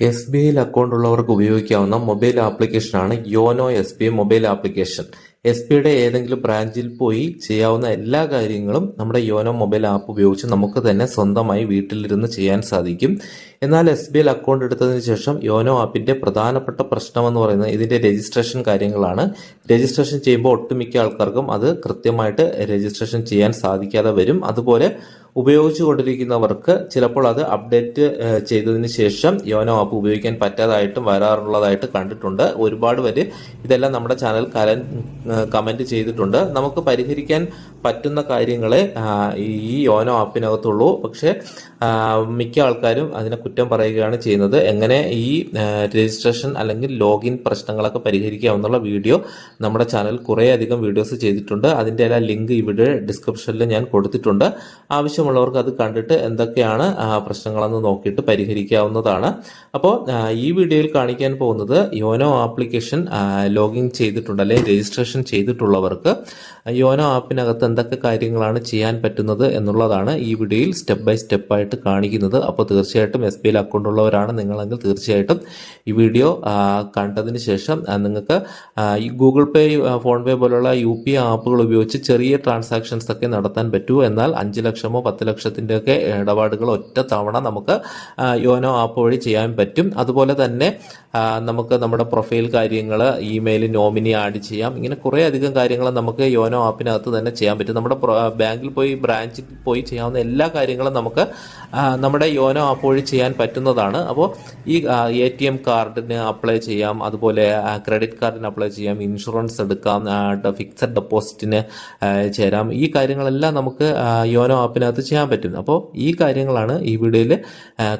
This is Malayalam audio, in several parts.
എസ് ബി ഐയിൽ അക്കൗണ്ട് ഉള്ളവർക്ക് ഉപയോഗിക്കാവുന്ന മൊബൈൽ ആപ്ലിക്കേഷനാണ് YONO S B I mobile application S B ഐയുടെ ഏതെങ്കിലും ബ്രാഞ്ചിൽ പോയി ചെയ്യാവുന്ന എല്ലാ കാര്യങ്ങളും നമ്മുടെ യോനോ മൊബൈൽ ആപ്പ് ഉപയോഗിച്ച് നമുക്ക് തന്നെ സ്വന്തമായി വീട്ടിലിരുന്ന് ചെയ്യാൻ സാധിക്കും. എന്നാൽ എസ് ബി ഐയിൽ അക്കൗണ്ട് എടുത്തതിന് ശേഷം യോനോ ആപ്പിന്റെ പ്രധാനപ്പെട്ട പ്രശ്നം എന്ന് പറയുന്നത് ഇതിന്റെ രജിസ്ട്രേഷൻ കാര്യങ്ങളാണ്. രജിസ്ട്രേഷൻ ചെയ്യുമ്പോൾ ഒട്ടുമിക്ക ആൾക്കാർക്കും അത് കൃത്യമായിട്ട് രജിസ്ട്രേഷൻ ചെയ്യാൻ സാധിക്കാതെ വരും. അതുപോലെ ഉപയോഗിച്ചു കൊണ്ടിരിക്കുന്നവർക്ക് ചിലപ്പോൾ അത് അപ്ഡേറ്റ് ചെയ്തതിന് ശേഷം യോനോ ആപ്പ് ഉപയോഗിക്കാൻ പറ്റാതായിട്ടും വരാറുള്ളതായിട്ട് കണ്ടിട്ടുണ്ട്. ഒരുപാട് പേര് ഇതെല്ലാം നമ്മുടെ ചാനൽ കമന്റ് ചെയ്തിട്ടുണ്ട്. നമുക്ക് പരിഹരിക്കാൻ പറ്റുന്ന കാര്യങ്ങളെ ഈ യോനോ ആപ്പിനകത്തുള്ളൂ. പക്ഷേ മിക്ക ആൾക്കാരും അതിനെ കുറ്റം പറയുകയാണ് ചെയ്യുന്നത്. എങ്ങനെ ഈ രജിസ്ട്രേഷൻ അല്ലെങ്കിൽ ലോഗിൻ പ്രശ്നങ്ങളൊക്കെ പരിഹരിക്കാമെന്നുള്ള വീഡിയോ നമ്മുടെ ചാനൽ കുറേ അധികം വീഡിയോസ് ചെയ്തിട്ടുണ്ട്. അതിന്റെ എല്ലാ ലിങ്ക് ഇവിടെ ഡിസ്ക്രിപ്ഷനിൽ ഞാൻ കൊടുത്തിട്ടുണ്ട്. ആവശ്യമുള്ളവർക്ക് അത് കണ്ടിട്ട് എന്തൊക്കെയാണ് പ്രശ്നങ്ങളെന്ന് നോക്കിയിട്ട് പരിഹരിക്കാവുന്നതാണ്. അപ്പോൾ ഈ വീഡിയോയിൽ കാണിക്കാൻ പോകുന്നത് യോനോ ആപ്ലിക്കേഷൻ ലോഗിൻ ചെയ്തിട്ടുണ്ട് അല്ലെങ്കിൽ രജിസ്ട്രേഷൻ ചെയ്തിട്ടുള്ളവർക്ക്. യോനോ ആപ്പിനകത്ത് എന്തൊക്കെ കാര്യങ്ങളാണ് ചെയ്യാൻ പറ്റുന്നത് എന്നുള്ളതാണ് ഈ വീഡിയോയിൽ സ്റ്റെപ്പ് ബൈ സ്റ്റെപ്പ് ആയിട്ട് കാണിക്കുന്നത്. അപ്പോൾ തീർച്ചയായിട്ടും എസ് ബി ഐയിൽ അക്കൗണ്ട് ഉള്ളവരാണ് നിങ്ങളെങ്കിൽ തീർച്ചയായിട്ടും ഈ വീഡിയോ കണ്ടതിന് ശേഷം നിങ്ങൾക്ക് ഈ ഗൂഗിൾ പേ ഫോൺ പേ പോലുള്ള യു പി ആപ്പുകൾ ഉപയോഗിച്ച് ചെറിയ ട്രാൻസാക്ഷൻസ് ഒക്കെ നടത്താൻ പറ്റൂ. എന്നാൽ അഞ്ച് ലക്ഷമോ പത്ത് ലക്ഷത്തിന്റെയൊക്കെ ഇടപാടുകൾ ഒറ്റ തവണ നമുക്ക് യോനോ ആപ്പ് വഴി ചെയ്യാൻ പറ്റും. അതുപോലെ തന്നെ നമുക്ക് നമ്മുടെ പ്രൊഫൈൽ കാര്യങ്ങൾ ഇമെയിൽ നോമിനി ആഡ് ചെയ്യാം. ഇങ്ങനെ കുറേ അധികം കാര്യങ്ങൾ നമുക്ക് യോനോ ആപ്പിനകത്ത് തന്നെ ചെയ്യാൻ പറ്റും. നമ്മുടെ ബാങ്കിൽ പോയി ബ്രാഞ്ചിൽ പോയി ചെയ്യാവുന്ന എല്ലാ കാര്യങ്ങളും നമുക്ക് നമ്മുടെ യോനോ ആപ്പ് വഴി ചെയ്യാൻ പറ്റുന്നതാണ്. അപ്പോൾ ഈ എ ടി എം കാർഡിന് അപ്ലൈ ചെയ്യാം. അതുപോലെ ക്രെഡിറ്റ് കാർഡിന് അപ്ലൈ ചെയ്യാം. ഇൻഷുറൻസ് എടുക്കാം. ഫിക്സഡ് ഡെപ്പോസിറ്റിന് ചേരാം. ഈ കാര്യങ്ങളെല്ലാം നമുക്ക് യോനോ ആപ്പിനകത്ത് ചെയ്യാൻ പറ്റും. അപ്പോൾ ഈ കാര്യങ്ങളാണ് ഈ വീഡിയോയിൽ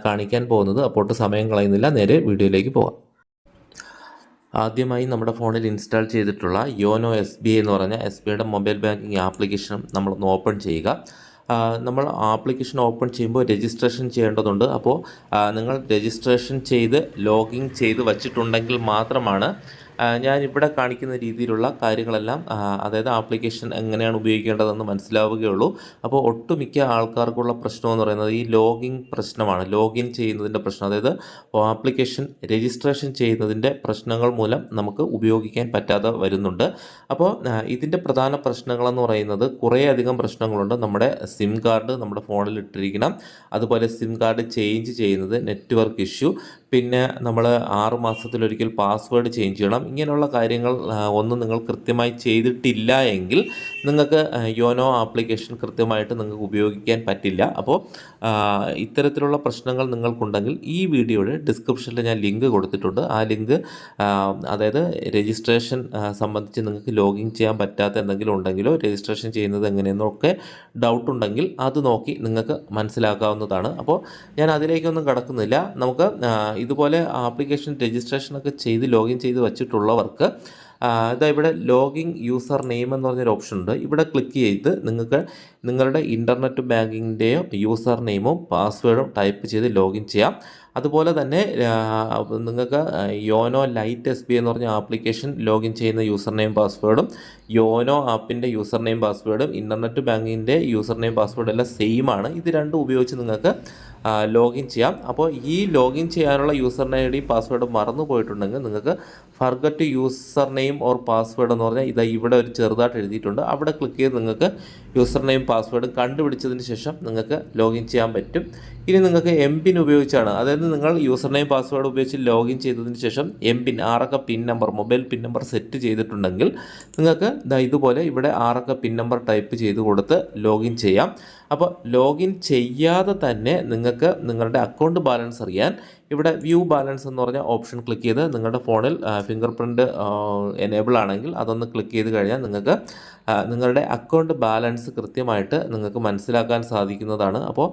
കാണിക്കാൻ പോകുന്നത്. അപ്പോട്ട് സമയം കളയുന്നില്ല. നേരെ വീഡിയോയിലേക്ക് പോകാം ആദ്യമായി നമ്മുടെ ഫോണിൽ ഇൻസ്റ്റാൾ ചെയ്തിട്ടുള്ള യോനോ എസ് ബി എന്ന് പറഞ്ഞ എസ് ബി ഐയുടെ മൊബൈൽ ബാങ്കിങ് ആപ്ലിക്കേഷൻ നമ്മളൊന്ന് ഓപ്പൺ ചെയ്യുക. നമ്മൾ ആപ്ലിക്കേഷൻ ഓപ്പൺ ചെയ്യുമ്പോൾ രജിസ്ട്രേഷൻ ചെയ്യേണ്ടതുണ്ട്. അപ്പോൾ നിങ്ങൾ രജിസ്ട്രേഷൻ ചെയ്ത് ലോഗിൻ ചെയ്ത് വച്ചിട്ടുണ്ടെങ്കിൽ മാത്രമാണ് ഞാൻ ഇവിടെ കാണിക്കുന്ന രീതിയിലുള്ള കാര്യങ്ങളെല്ലാം അതായത് ആപ്ലിക്കേഷൻ എങ്ങനെയാണ് ഉപയോഗിക്കേണ്ടതെന്ന് മനസ്സിലാവുകയുള്ളൂ. അപ്പോൾ ഒട്ടുമിക്ക ആൾക്കാർക്കുള്ള പ്രശ്നം എന്ന് പറയുന്നത് ഈ ലോഗിൻ പ്രശ്നമാണ്. ലോഗിൻ ചെയ്യുന്നതിന്റെ പ്രശ്നം. അതായത് ആപ്ലിക്കേഷൻ രജിസ്ട്രേഷൻ ചെയ്യുന്നതിന്റെ പ്രശ്നങ്ങൾ മൂലം നമുക്ക് ഉപയോഗിക്കാൻ പറ്റാതെ വരുന്നുണ്ട്. അപ്പോൾ ഇതിന്റെ പ്രധാന പ്രശ്നങ്ങളെന്ന് പറയുന്നത് കുറേയധികം പ്രശ്നങ്ങളുണ്ട്. നമ്മുടെ സിം കാർഡ് നമ്മുടെ ഫോണിൽ ഇട്ടിരിക്കണം അതുപോലെ സിം കാർഡ് ചേഞ്ച് ചെയ്യുന്നത് നെറ്റ്വർക്ക് ഇഷ്യൂ. പിന്നെ നമ്മൾ ആറ് മാസത്തിലൊരിക്കൽ പാസ്വേഡ് ചേഞ്ച് ചെയ്യണം. ഇങ്ങനെയുള്ള കാര്യങ്ങൾ ഒന്നും നിങ്ങൾ കൃത്യമായി ചെയ്തിട്ടില്ല എങ്കിൽ നിങ്ങൾക്ക് യോനോ ആപ്ലിക്കേഷൻ കൃത്യമായിട്ട് നിങ്ങൾക്ക് ഉപയോഗിക്കാൻ പറ്റില്ല. അപ്പോൾ ഇത്തരത്തിലുള്ള പ്രശ്നങ്ങൾ നിങ്ങൾക്കുണ്ടെങ്കിൽ ഈ വീഡിയോയുടെ ഡിസ്ക്രിപ്ഷനിൽ ഞാൻ ലിങ്ക് കൊടുത്തിട്ടുണ്ട്. ആ ലിങ്ക് അതായത് രജിസ്ട്രേഷൻ സംബന്ധിച്ച് നിങ്ങൾക്ക് ലോഗിൻ ചെയ്യാൻ പറ്റാത്ത എന്തെങ്കിലും ഉണ്ടെങ്കിലോ രജിസ്ട്രേഷൻ ചെയ്യുന്നത് എങ്ങനെയെന്നൊക്കെ ഡൗട്ട് ഉണ്ടെങ്കിൽ അത് നോക്കി നിങ്ങൾക്ക് മനസ്സിലാക്കാവുന്നതാണ്. അപ്പോൾ ഞാൻ അതിലേക്കൊന്നും കടക്കുന്നില്ല. നമുക്ക് ഇതുപോലെ ആപ്ലിക്കേഷൻ രജിസ്ട്രേഷനൊക്കെ ചെയ്ത് ലോഗിൻ ചെയ്ത് വച്ചിട്ടുള്ളവർക്ക് ഇതാ ഇവിടെ ലോഗിൻ യൂസർ നെയിം എന്ന് പറഞ്ഞൊരു ഓപ്ഷൻ ഉണ്ട്. ഇവിടെ ക്ലിക്ക് ചെയ്ത് നിങ്ങൾക്ക് നിങ്ങളുടെ ഇന്റർനെറ്റ് ബാങ്കിന്റെയോ യൂസർ നെയിമും പാസ്വേഡും ടൈപ്പ് ചെയ്ത് ലോഗിൻ ചെയ്യാം. അതുപോലെ തന്നെ നിങ്ങൾക്ക് യോനോ ലൈറ്റ് എസ് ബി എന്ന് പറഞ്ഞ ആപ്ലിക്കേഷൻ ലോഗിൻ ചെയ്യുന്ന യൂസർ നെയിം പാസ്വേഡും യോനോ ആപ്പിന്റെ യൂസർ നെയിം പാസ്വേഡും ഇന്റർനെറ്റ് ബാങ്കിന്റെ യൂസർ നെയിം പാസ്വേഡും എല്ലാം സെയിം ആണ്. ഇത് രണ്ടും ഉപയോഗിച്ച് നിങ്ങൾക്ക് ലോഗിൻ ചെയ്യാം. അപ്പോൾ ഈ ലോഗിൻ ചെയ്യാനുള്ള യൂസർ ഐ ഡി പാസ്വേഡ് മറന്നു പോയിട്ടുണ്ടെങ്കിൽ നിങ്ങൾക്ക് forgot user name or password എന്ന് പറഞ്ഞാൽ ഇതാ ഇവിടെ ഒരു ചെറുതായിട്ട് എഴുതിയിട്ടുണ്ട്. അവിടെ ക്ലിക്ക് ചെയ്ത് നിങ്ങൾക്ക് യൂസർ നെയിം പാസ്വേഡ് കണ്ടുപിടിച്ചതിന് ശേഷം നിങ്ങൾക്ക് ലോഗിൻ ചെയ്യാൻ പറ്റും. ഇനി നിങ്ങൾക്ക് എം പിൻ ഉപയോഗിച്ചാണ്. അതായത് നിങ്ങൾ യൂസർ നെയിം പാസ്വേഡ് ഉപയോഗിച്ച് ലോഗിൻ ചെയ്തതിന് ശേഷം M PIN ആറക്ക PIN number mobile PIN number set ചെയ്തിട്ടുണ്ടെങ്കിൽ നിങ്ങൾക്ക് ഇതുപോലെ ഇവിടെ ആറക്ക പിൻ നമ്പർ ടൈപ്പ് ചെയ്ത് കൊടുത്ത് ലോഗിൻ ചെയ്യാം. അപ്പോൾ ലോഗിൻ ചെയ്യാതെ തന്നെ നിങ്ങൾക്ക് നിങ്ങളുടെ അക്കൗണ്ട് ബാലൻസ് അറിയാൻ ഇവിടെ വ്യൂ ബാലൻസ് എന്ന് പറഞ്ഞ ഓപ്ഷൻ ക്ലിക്ക് ചെയ്ത് നിങ്ങളുടെ ഫോണിൽ ഫിംഗർ പ്രിന്റ് എനേബിൾ ആണെങ്കിൽ അതൊന്ന് ക്ലിക്ക് ചെയ്ത് കഴിഞ്ഞാൽ നിങ്ങൾക്ക് നിങ്ങളുടെ അക്കൗണ്ട് ബാലൻസ് കൃത്യമായിട്ട് നിങ്ങൾക്ക് മനസ്സിലാക്കാൻ സാധിക്കുന്നതാണ്. അപ്പോൾ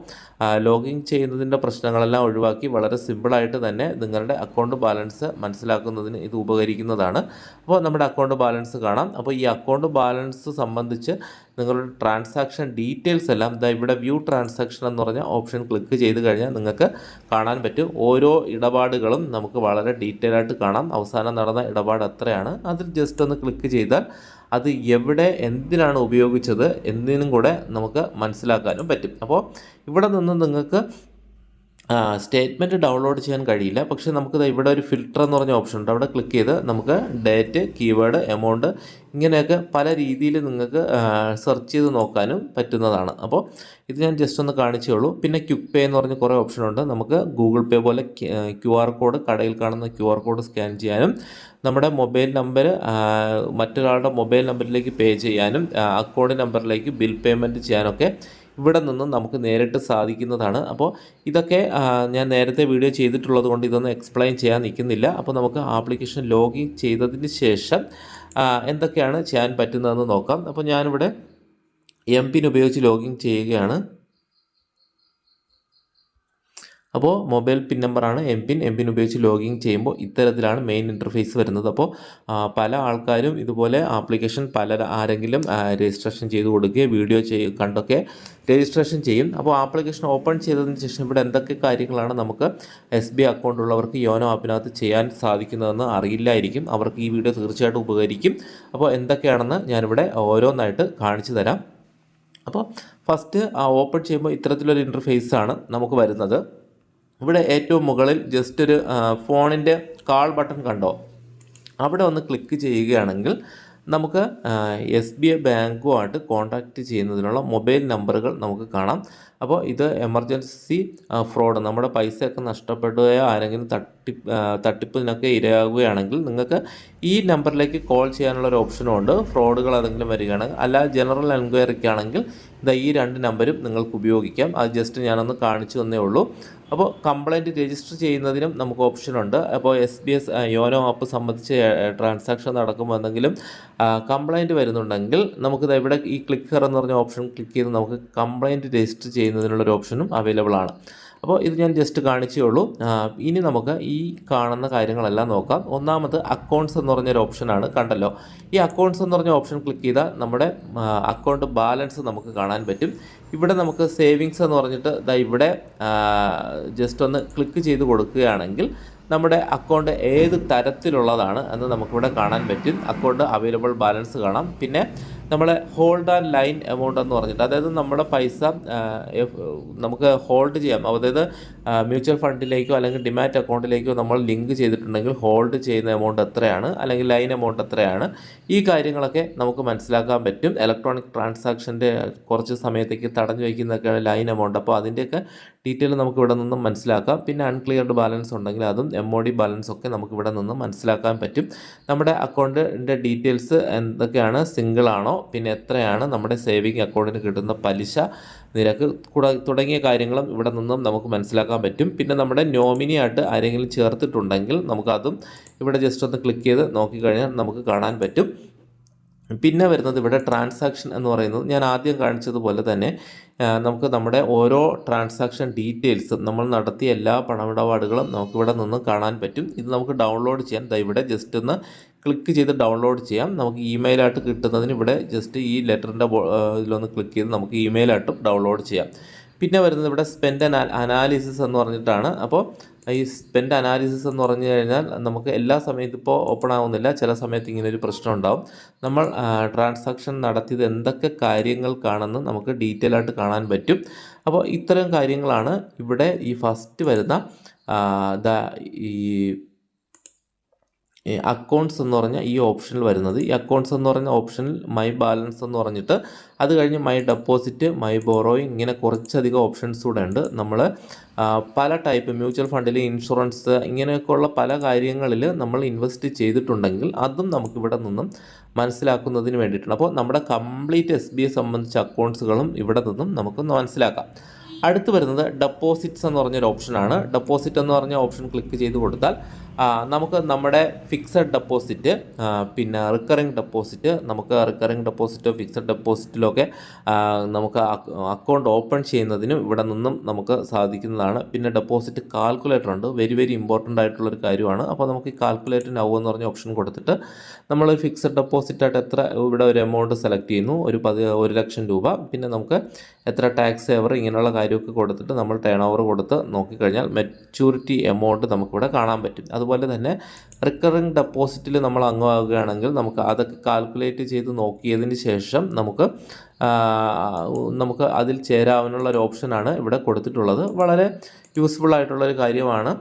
ലോഗിൻ ചെയ്യുന്നതിന്റെ പ്രശ്നങ്ങളെല്ലാം ഒഴിവാക്കി വളരെ സിമ്പിളായിട്ട് തന്നെ നിങ്ങളുടെ അക്കൗണ്ട് ബാലൻസ് മനസ്സിലാക്കുന്നതിന് ഇത് ഉപകരിക്കുന്നതാണ്. അപ്പോൾ നമ്മുടെ അക്കൗണ്ട് ബാലൻസ് കാണാം. അപ്പോൾ ഈ അക്കൗണ്ട് ബാലൻസ് സംബന്ധിച്ച് നിങ്ങളുടെ ട്രാൻസാക്ഷൻ ഡീറ്റെയിൽസ് എല്ലാം ഇവിടെ വ്യൂ ട്രാൻസാക്ഷൻ എന്ന് പറഞ്ഞ ഓപ്ഷൻ ക്ലിക്ക് ചെയ്ത് കഴിഞ്ഞാൽ നിങ്ങൾക്ക് കാണാൻ പറ്റും. ഓരോ ഇടപാടുകളും നമുക്ക് വളരെ ഡീറ്റെയിൽ ആയിട്ട് കാണാം. അവസാനം നടന്ന ഇടപാട് എത്രയാണ് അതിൽ ജസ്റ്റ് ഒന്ന് ക്ലിക്ക് ചെയ്താൽ അത് എവിടെ എന്തിനാണ് ഉപയോഗിച്ചത് എന്നതിനും കൂടെ നമുക്ക് മനസ്സിലാക്കാനും പറ്റും. അപ്പോൾ ഇവിടെ നിന്ന് നിങ്ങൾക്ക് സ്റ്റേറ്റ്മെന്റ് ഡൗൺലോഡ് ചെയ്യാൻ കഴിയില്ല. പക്ഷേ നമുക്ക് ഇവിടെ ഒരു ഫിൽട്ടർ എന്ന് പറഞ്ഞ ഓപ്ഷൻ ഉണ്ട്. അവിടെ ക്ലിക്ക് ചെയ്ത് നമുക്ക് ഡേറ്റ് കീവേഡ് എമൗണ്ട് ഇങ്ങനെയൊക്കെ പല രീതിയിൽ നിങ്ങൾക്ക് സെർച്ച് ചെയ്ത് നോക്കാനും പറ്റുന്നതാണ്. അപ്പോൾ ഇത് ഞാൻ ജസ്റ്റ് ഒന്ന് കാണിച്ചേ ഉള്ളൂ. പിന്നെ ക്യുക്ക് പേ എന്ന് പറഞ്ഞ കുറേ ഓപ്ഷൻ ഉണ്ട്. നമുക്ക് ഗൂഗിൾ പേ പോലെ ക്യു ആർ കോഡ് കടയിൽ കാണുന്ന ക്യു ആർ കോഡ് സ്കാൻ ചെയ്യാനും നമ്മുടെ മൊബൈൽ നമ്പർ മറ്റൊരാളുടെ മൊബൈൽ നമ്പറിലേക്ക് പേ ചെയ്യാനും അക്കൗണ്ട് നമ്പറിലേക്ക് ബിൽ പേയ്മെന്റ് ചെയ്യാനൊക്കെ ഇവിടെ നിന്നും നമുക്ക് നേരിട്ട് സാധിക്കുന്നതാണ്. അപ്പോൾ ഇതൊക്കെ ഞാൻ നേരത്തെ വീഡിയോ ചെയ്തിട്ടുള്ളത് കൊണ്ട് ഇതൊന്നും എക്സ്പ്ലെയിൻ ചെയ്യാൻ നിൽക്കുന്നില്ല. അപ്പോൾ നമുക്ക് ആപ്ലിക്കേഷൻ ലോഗിൻ ചെയ്തതിന് ശേഷം എന്തൊക്കെയാണ് ചെയ്യാൻ പറ്റുന്നതെന്ന് നോക്കാം. അപ്പോൾ ഞാനിവിടെ എം പിൻ ഉപയോഗിച്ച് ലോഗിൻ ചെയ്യുകയാണ്. അപ്പോൾ മൊബൈൽ പിൻ നമ്പറാണ് എം പിൻ. എം പിൻ ഉപയോഗിച്ച് ലോഗിൻ ചെയ്യുമ്പോൾ ഇത്തരത്തിലാണ് മെയിൻ ഇന്റർഫേസ് വരുന്നത്. അപ്പോൾ പല ആൾക്കാരും ഇതുപോലെ ആപ്ലിക്കേഷൻ പല ആരെങ്കിലും രജിസ്ട്രേഷൻ ചെയ്ത് കൊടുക്കുകയോ വീഡിയോ ചെയ് കണ്ടൊക്കെ രജിസ്ട്രേഷൻ ചെയ്യും. അപ്പോൾ ആപ്ലിക്കേഷൻ ഓപ്പൺ ചെയ്തതിന് ശേഷം ഇവിടെ എന്തൊക്കെ കാര്യങ്ങളാണ് നമുക്ക് എസ് ബി അക്കൗണ്ട് ഉള്ളവർക്ക് യോനോ ആപ്പിനകത്ത് ചെയ്യാൻ സാധിക്കുന്നതെന്ന് അറിയില്ലായിരിക്കും. അവർക്ക് ഈ വീഡിയോ തീർച്ചയായിട്ടും ഉപകരിക്കും. അപ്പോൾ എന്തൊക്കെയാണെന്ന് ഞാനിവിടെ ഓരോന്നായിട്ട് കാണിച്ചു തരാം. അപ്പോൾ ഫസ്റ്റ് ഓപ്പൺ ചെയ്യുമ്പോൾ ഇത്തരത്തിലൊരു ഇന്റർഫേസ് ആണ് നമുക്ക് വരുന്നത്. ഇവിടെ ഏറ്റവും മുകളിൽ ജസ്റ്റ് ഒരു ഫോണിന്റെ കാൾ ബട്ടൺ കണ്ടോ? അവിടെ ഒന്ന് ക്ലിക്ക് ചെയ്യുകയാണെങ്കിൽ നമുക്ക് എസ് ബി ഐ ബാങ്കുമായിട്ട് കോൺടാക്റ്റ് ചെയ്യുന്നതിനുള്ള മൊബൈൽ നമ്പറുകൾ നമുക്ക് കാണാം. അപ്പോൾ ഇത് എമർജൻസി ഫ്രോഡ് നമ്മുടെ പൈസയൊക്കെ നഷ്ടപ്പെടുകയോ ആരെങ്കിലും തട്ടി ആ, തട്ടിപ്പിനൊക്കെ ഇരയാകുകയാണെങ്കിൽ നിങ്ങൾക്ക് ഈ നമ്പറിലേക്ക് കോൾ ചെയ്യാനുള്ള ഒരു ഓപ്ഷനും ഉണ്ട്. ഫ്രോഡുകൾ ഏതെങ്കിലും വരികയാണെങ്കിൽ അല്ല ജനറൽ എൻക്വയറിക്കാണെങ്കിൽ ഇതാ ഈ രണ്ട് നമ്പരും നിങ്ങൾക്ക് ഉപയോഗിക്കാം. അത് ജസ്റ്റ് ഞാനൊന്ന് കാണിച്ചു തന്നേ ഉള്ളൂ. അപ്പോൾ കംപ്ലൈന്റ് രജിസ്റ്റർ ചെയ്യുന്നതിനും നമുക്ക് ഓപ്ഷനുണ്ട് അപ്പോൾ S B S YONO app സംബന്ധിച്ച് ട്രാൻസാക്ഷൻ നടക്കുമ്പോൾ എന്തെങ്കിലും കംപ്ലൈന്റ് വരുന്നുണ്ടെങ്കിൽ നമുക്ക് ദാ ഇവിടെ ഈ ക്ലിക്കർ എന്ന് പറഞ്ഞ ഓപ്ഷൻ ക്ലിക്ക് ചെയ്ത് നമുക്ക് കംപ്ലൈന്റ് രജിസ്റ്റർ ചെയ്യുന്നതിനുള്ളൊരു ഓപ്ഷനും അവൈലബിൾ ആണ്. അപ്പോൾ ഇത് ഞാൻ ജസ്റ്റ് കാണിച്ചേ ഉള്ളൂ ഇനി നമുക്ക് ഈ കാണുന്ന കാര്യങ്ങളെല്ലാം നോക്കാം. ഒന്നാമത് അക്കൗണ്ട്സ് എന്ന് പറഞ്ഞൊരു ഓപ്ഷനാണ് കണ്ടല്ലോ. ഈ അക്കൗണ്ട്സ് എന്ന് പറഞ്ഞ ഓപ്ഷൻ ക്ലിക്ക് ചെയ്താൽ നമ്മുടെ അക്കൗണ്ട് ബാലൻസ് നമുക്ക് കാണാൻ പറ്റും. ഇവിടെ നമുക്ക് സേവിങ്സ് എന്ന് പറഞ്ഞിട്ട് ദാ ഇവിടെ ജസ്റ്റ് ഒന്ന് ക്ലിക്ക് ചെയ്ത് കൊടുക്കുകയാണെങ്കിൽ നമ്മുടെ അക്കൗണ്ട് ഏത് തരത്തിലുള്ളതാണ് എന്ന് നമുക്കിവിടെ കാണാൻ പറ്റും. അക്കൗണ്ട് അവൈലബിൾ ബാലൻസ് കാണാം. പിന്നെ നമ്മളെ ഹോൾഡ് ആൻഡ് ലൈൻ എമൗണ്ട് എന്ന് പറഞ്ഞിട്ട് അതായത് നമ്മുടെ പൈസ നമുക്ക് ഹോൾഡ് ചെയ്യാം. അതായത് മ്യൂച്വൽ ഫണ്ടിലേക്കോ അല്ലെങ്കിൽ ഡിമാറ്റ് അക്കൗണ്ടിലേക്കോ നമ്മൾ ലിങ്ക് ചെയ്തിട്ടുണ്ടെങ്കിൽ ഹോൾഡ് ചെയ്യുന്ന എമൗണ്ട് എത്രയാണ് അല്ലെങ്കിൽ ലൈൻ എമൗണ്ട് എത്രയാണ് ഈ കാര്യങ്ങളൊക്കെ നമുക്ക് മനസ്സിലാക്കാൻ പറ്റും. ഇലക്ട്രോണിക് ട്രാൻസാക്ഷന്റെ കുറച്ച് സമയത്തേക്ക് തടഞ്ഞു വയ്ക്കുന്നതൊക്കെയാണ് ലൈൻ എമൗണ്ട് അപ്പോൾ അതിന്റെയൊക്കെ ഡീറ്റെയിൽ നമുക്ക് ഇവിടെ നിന്നും മനസ്സിലാക്കാം. പിന്നെ അൺക്ലിയർഡ് ബാലൻസ് ഉണ്ടെങ്കിൽ അതും എം ഒ ഡി ബാലൻസ് ഒക്കെ നമുക്ക് ഇവിടെ നിന്ന് മനസ്സിലാക്കാൻ പറ്റും. നമ്മുടെ അക്കൗണ്ടിന്റെ ഡീറ്റെയിൽസ് എന്തൊക്കെയാണ്? സിംഗിൾ ആണോ? പിന്നെ എത്രയാണ്? നമ്മുടെ സേവിങ് അക്കൗണ്ടിന് കിട്ടുന്ന പലിശ നിരക്ക് തുടങ്ങിയ കാര്യങ്ങളും ഇവിടെ നിന്നും നമുക്ക് മനസ്സിലാക്കാൻ പറ്റും. പിന്നെ നമ്മുടെ നോമിനിയായിട്ട് ആരെങ്കിലും ചേർത്തിട്ടുണ്ടെങ്കിൽ നമുക്കതും ഇവിടെ ജസ്റ്റ് ഒന്ന് ക്ലിക്ക് ചെയ്ത് നോക്കിക്കഴിഞ്ഞാൽ നമുക്ക് കാണാൻ പറ്റും. പിന്നെ വരുന്നത് ഇവിടെ ട്രാൻസാക്ഷൻ എന്ന് പറയുന്നത് ഞാൻ ആദ്യം കാണിച്ചതുപോലെ തന്നെ നമുക്ക് നമ്മുടെ ഓരോ ട്രാൻസാക്ഷൻ ഡീറ്റെയിൽസും നമ്മൾ നടത്തിയ എല്ലാ പണമിടപാടുകളും നമുക്കിവിടെ നിന്ന് കാണാൻ പറ്റും. ഇത് നമുക്ക് ഡൗൺലോഡ് ചെയ്യാം. ഇവിടെ ജസ്റ്റ് ഒന്ന് ക്ലിക്ക് ചെയ്ത് ഡൗൺലോഡ് ചെയ്യാം. നമുക്ക് ഇമെയിലായിട്ട് കിട്ടുന്നതിന് ഇവിടെ ജസ്റ്റ് ഈ ലെറ്ററിന്റെ ഇതിലൊന്ന് ക്ലിക്ക് ചെയ്ത് നമുക്ക് ഇമെയിലായിട്ടും ഡൗൺലോഡ് ചെയ്യാം. പിന്നെ വരുന്നത് ഇവിടെ സ്പെൻഡ് അനാലിസിസ് എന്ന് പറഞ്ഞിട്ടാണ്. അപ്പോൾ ഈ സ്പെൻഡ് അനാലിസിസ് എന്ന് പറഞ്ഞു കഴിഞ്ഞാൽ നമുക്ക് എല്ലാ സമയത്തും ഇപ്പോൾ ഓപ്പൺ ആവുന്നില്ല. ചില സമയത്ത് ഇങ്ങനെ ഒരു പ്രശ്നം ഉണ്ടാവും. നമ്മൾ ട്രാൻസാക്ഷൻ നടത്തിയത് എന്തൊക്കെ കാര്യങ്ങൾക്കാണെന്ന് നമുക്ക് ഡീറ്റെയിൽ ആയിട്ട് കാണാൻ പറ്റും. അപ്പോൾ ഇത്തരം കാര്യങ്ങളാണ് ഇവിടെ ഈ ഫസ്റ്റ് വരുന്ന ഈ അക്കൗണ്ട്സ് എന്ന് പറഞ്ഞ ഈ ഓപ്ഷനിൽ വരുന്നത്. ഈ അക്കൗണ്ട്സ് എന്ന് പറഞ്ഞ ഓപ്ഷനിൽ മൈ ബാലൻസ് എന്ന് പറഞ്ഞിട്ട് അത് കഴിഞ്ഞ് മൈ ഡെപ്പോസിറ്റ് മൈ ബോറോയിങ് ഇങ്ങനെ കുറച്ചധികം ഓപ്ഷൻസ് കൂടെ ഉണ്ട്. നമ്മൾ പല ടൈപ്പ് മ്യൂച്വൽ ഫണ്ടിൽ ഇൻഷുറൻസ് ഇങ്ങനെയൊക്കെയുള്ള പല കാര്യങ്ങളിൽ നമ്മൾ ഇൻവെസ്റ്റ് ചെയ്തിട്ടുണ്ടെങ്കിൽ അതും നമുക്കിവിടെ നിന്നും മനസ്സിലാക്കുന്നതിന് വേണ്ടിയിട്ടാണ്. അപ്പോൾ നമ്മുടെ കംപ്ലീറ്റ് എസ് ബി സംബന്ധിച്ച അക്കൗണ്ട്സുകളും ഇവിടെ നിന്നും നമുക്ക് മനസ്സിലാക്കാം. അടുത്ത് വരുന്നത് ഡെപ്പോസിറ്റ്സ് എന്ന് പറഞ്ഞൊരു ഓപ്ഷനാണ് ഡെപ്പോസിറ്റ് എന്ന് പറഞ്ഞ ഓപ്ഷൻ ക്ലിക്ക് ചെയ്ത് കൊടുത്താൽ നമുക്ക് നമ്മുടെ ഫിക്സഡ് ഡെപ്പോസിറ്റ് പിന്നെ റിക്കറിങ് ഡെപ്പോസിറ്റ് നമുക്ക് റിക്കറിങ് ഡെപ്പോസിറ്റോ ഫിക്സഡ് ഡെപ്പോസിറ്റിലൊക്കെ നമുക്ക് അക്കൗണ്ട് ഓപ്പൺ ചെയ്യുന്നതിനും ഇവിടെ നിന്നും നമുക്ക് സാധിക്കുന്നതാണ്. പിന്നെ ഡെപ്പോസിറ്റ് കാൽക്കുലേറ്റർ ഉണ്ട്. വെരി വെരി ഇമ്പോർട്ടന്റ് ആയിട്ടുള്ളൊരു കാര്യമാണ്. അപ്പോൾ നമുക്ക് ഈ കാൽക്കുലേറ്റ് നൗ എന്ന് പറഞ്ഞ ഓപ്ഷൻ കൊടുത്തിട്ട് നമ്മൾ ഫിക്സഡ് ഡെപ്പോസിറ്റ് ആയിട്ട് എത്ര ഇവിടെ ഒരു എമൗണ്ട് സെലക്ട് ചെയ്യുന്നു. ഒരു പതി ഒരു ലക്ഷം രൂപ. പിന്നെ നമുക്ക് എത്ര ടാക്സ് സേവർ ഇങ്ങനെയുള്ള കാര്യമൊക്കെ കൊടുത്തിട്ട് നമ്മൾ ടേൺ ഓവർ കൊടുത്ത് നോക്കിക്കഴിഞ്ഞാൽ മെച്യൂരിറ്റി എമൗണ്ട് നമുക്കിവിടെ കാണാൻ പറ്റും. അതുപോലെ അതുപോലെ തന്നെ റിക്കറിങ് ഡെപ്പോസിറ്റിൽ നമ്മൾ അംഗമാകുകയാണെങ്കിൽ നമുക്ക് അതൊക്കെ കാൽക്കുലേറ്റ് ചെയ്ത് നോക്കിയതിന് ശേഷം നമുക്ക് നമുക്ക് അതിൽ ചേരാവുന്നുള്ള ഒരു ഓപ്ഷനാണ് ഇവിടെ കൊടുത്തിട്ടുള്ളത്. വളരെ യൂസ്ഫുൾ ആയിട്ടുള്ളൊരു കാര്യമാണ്.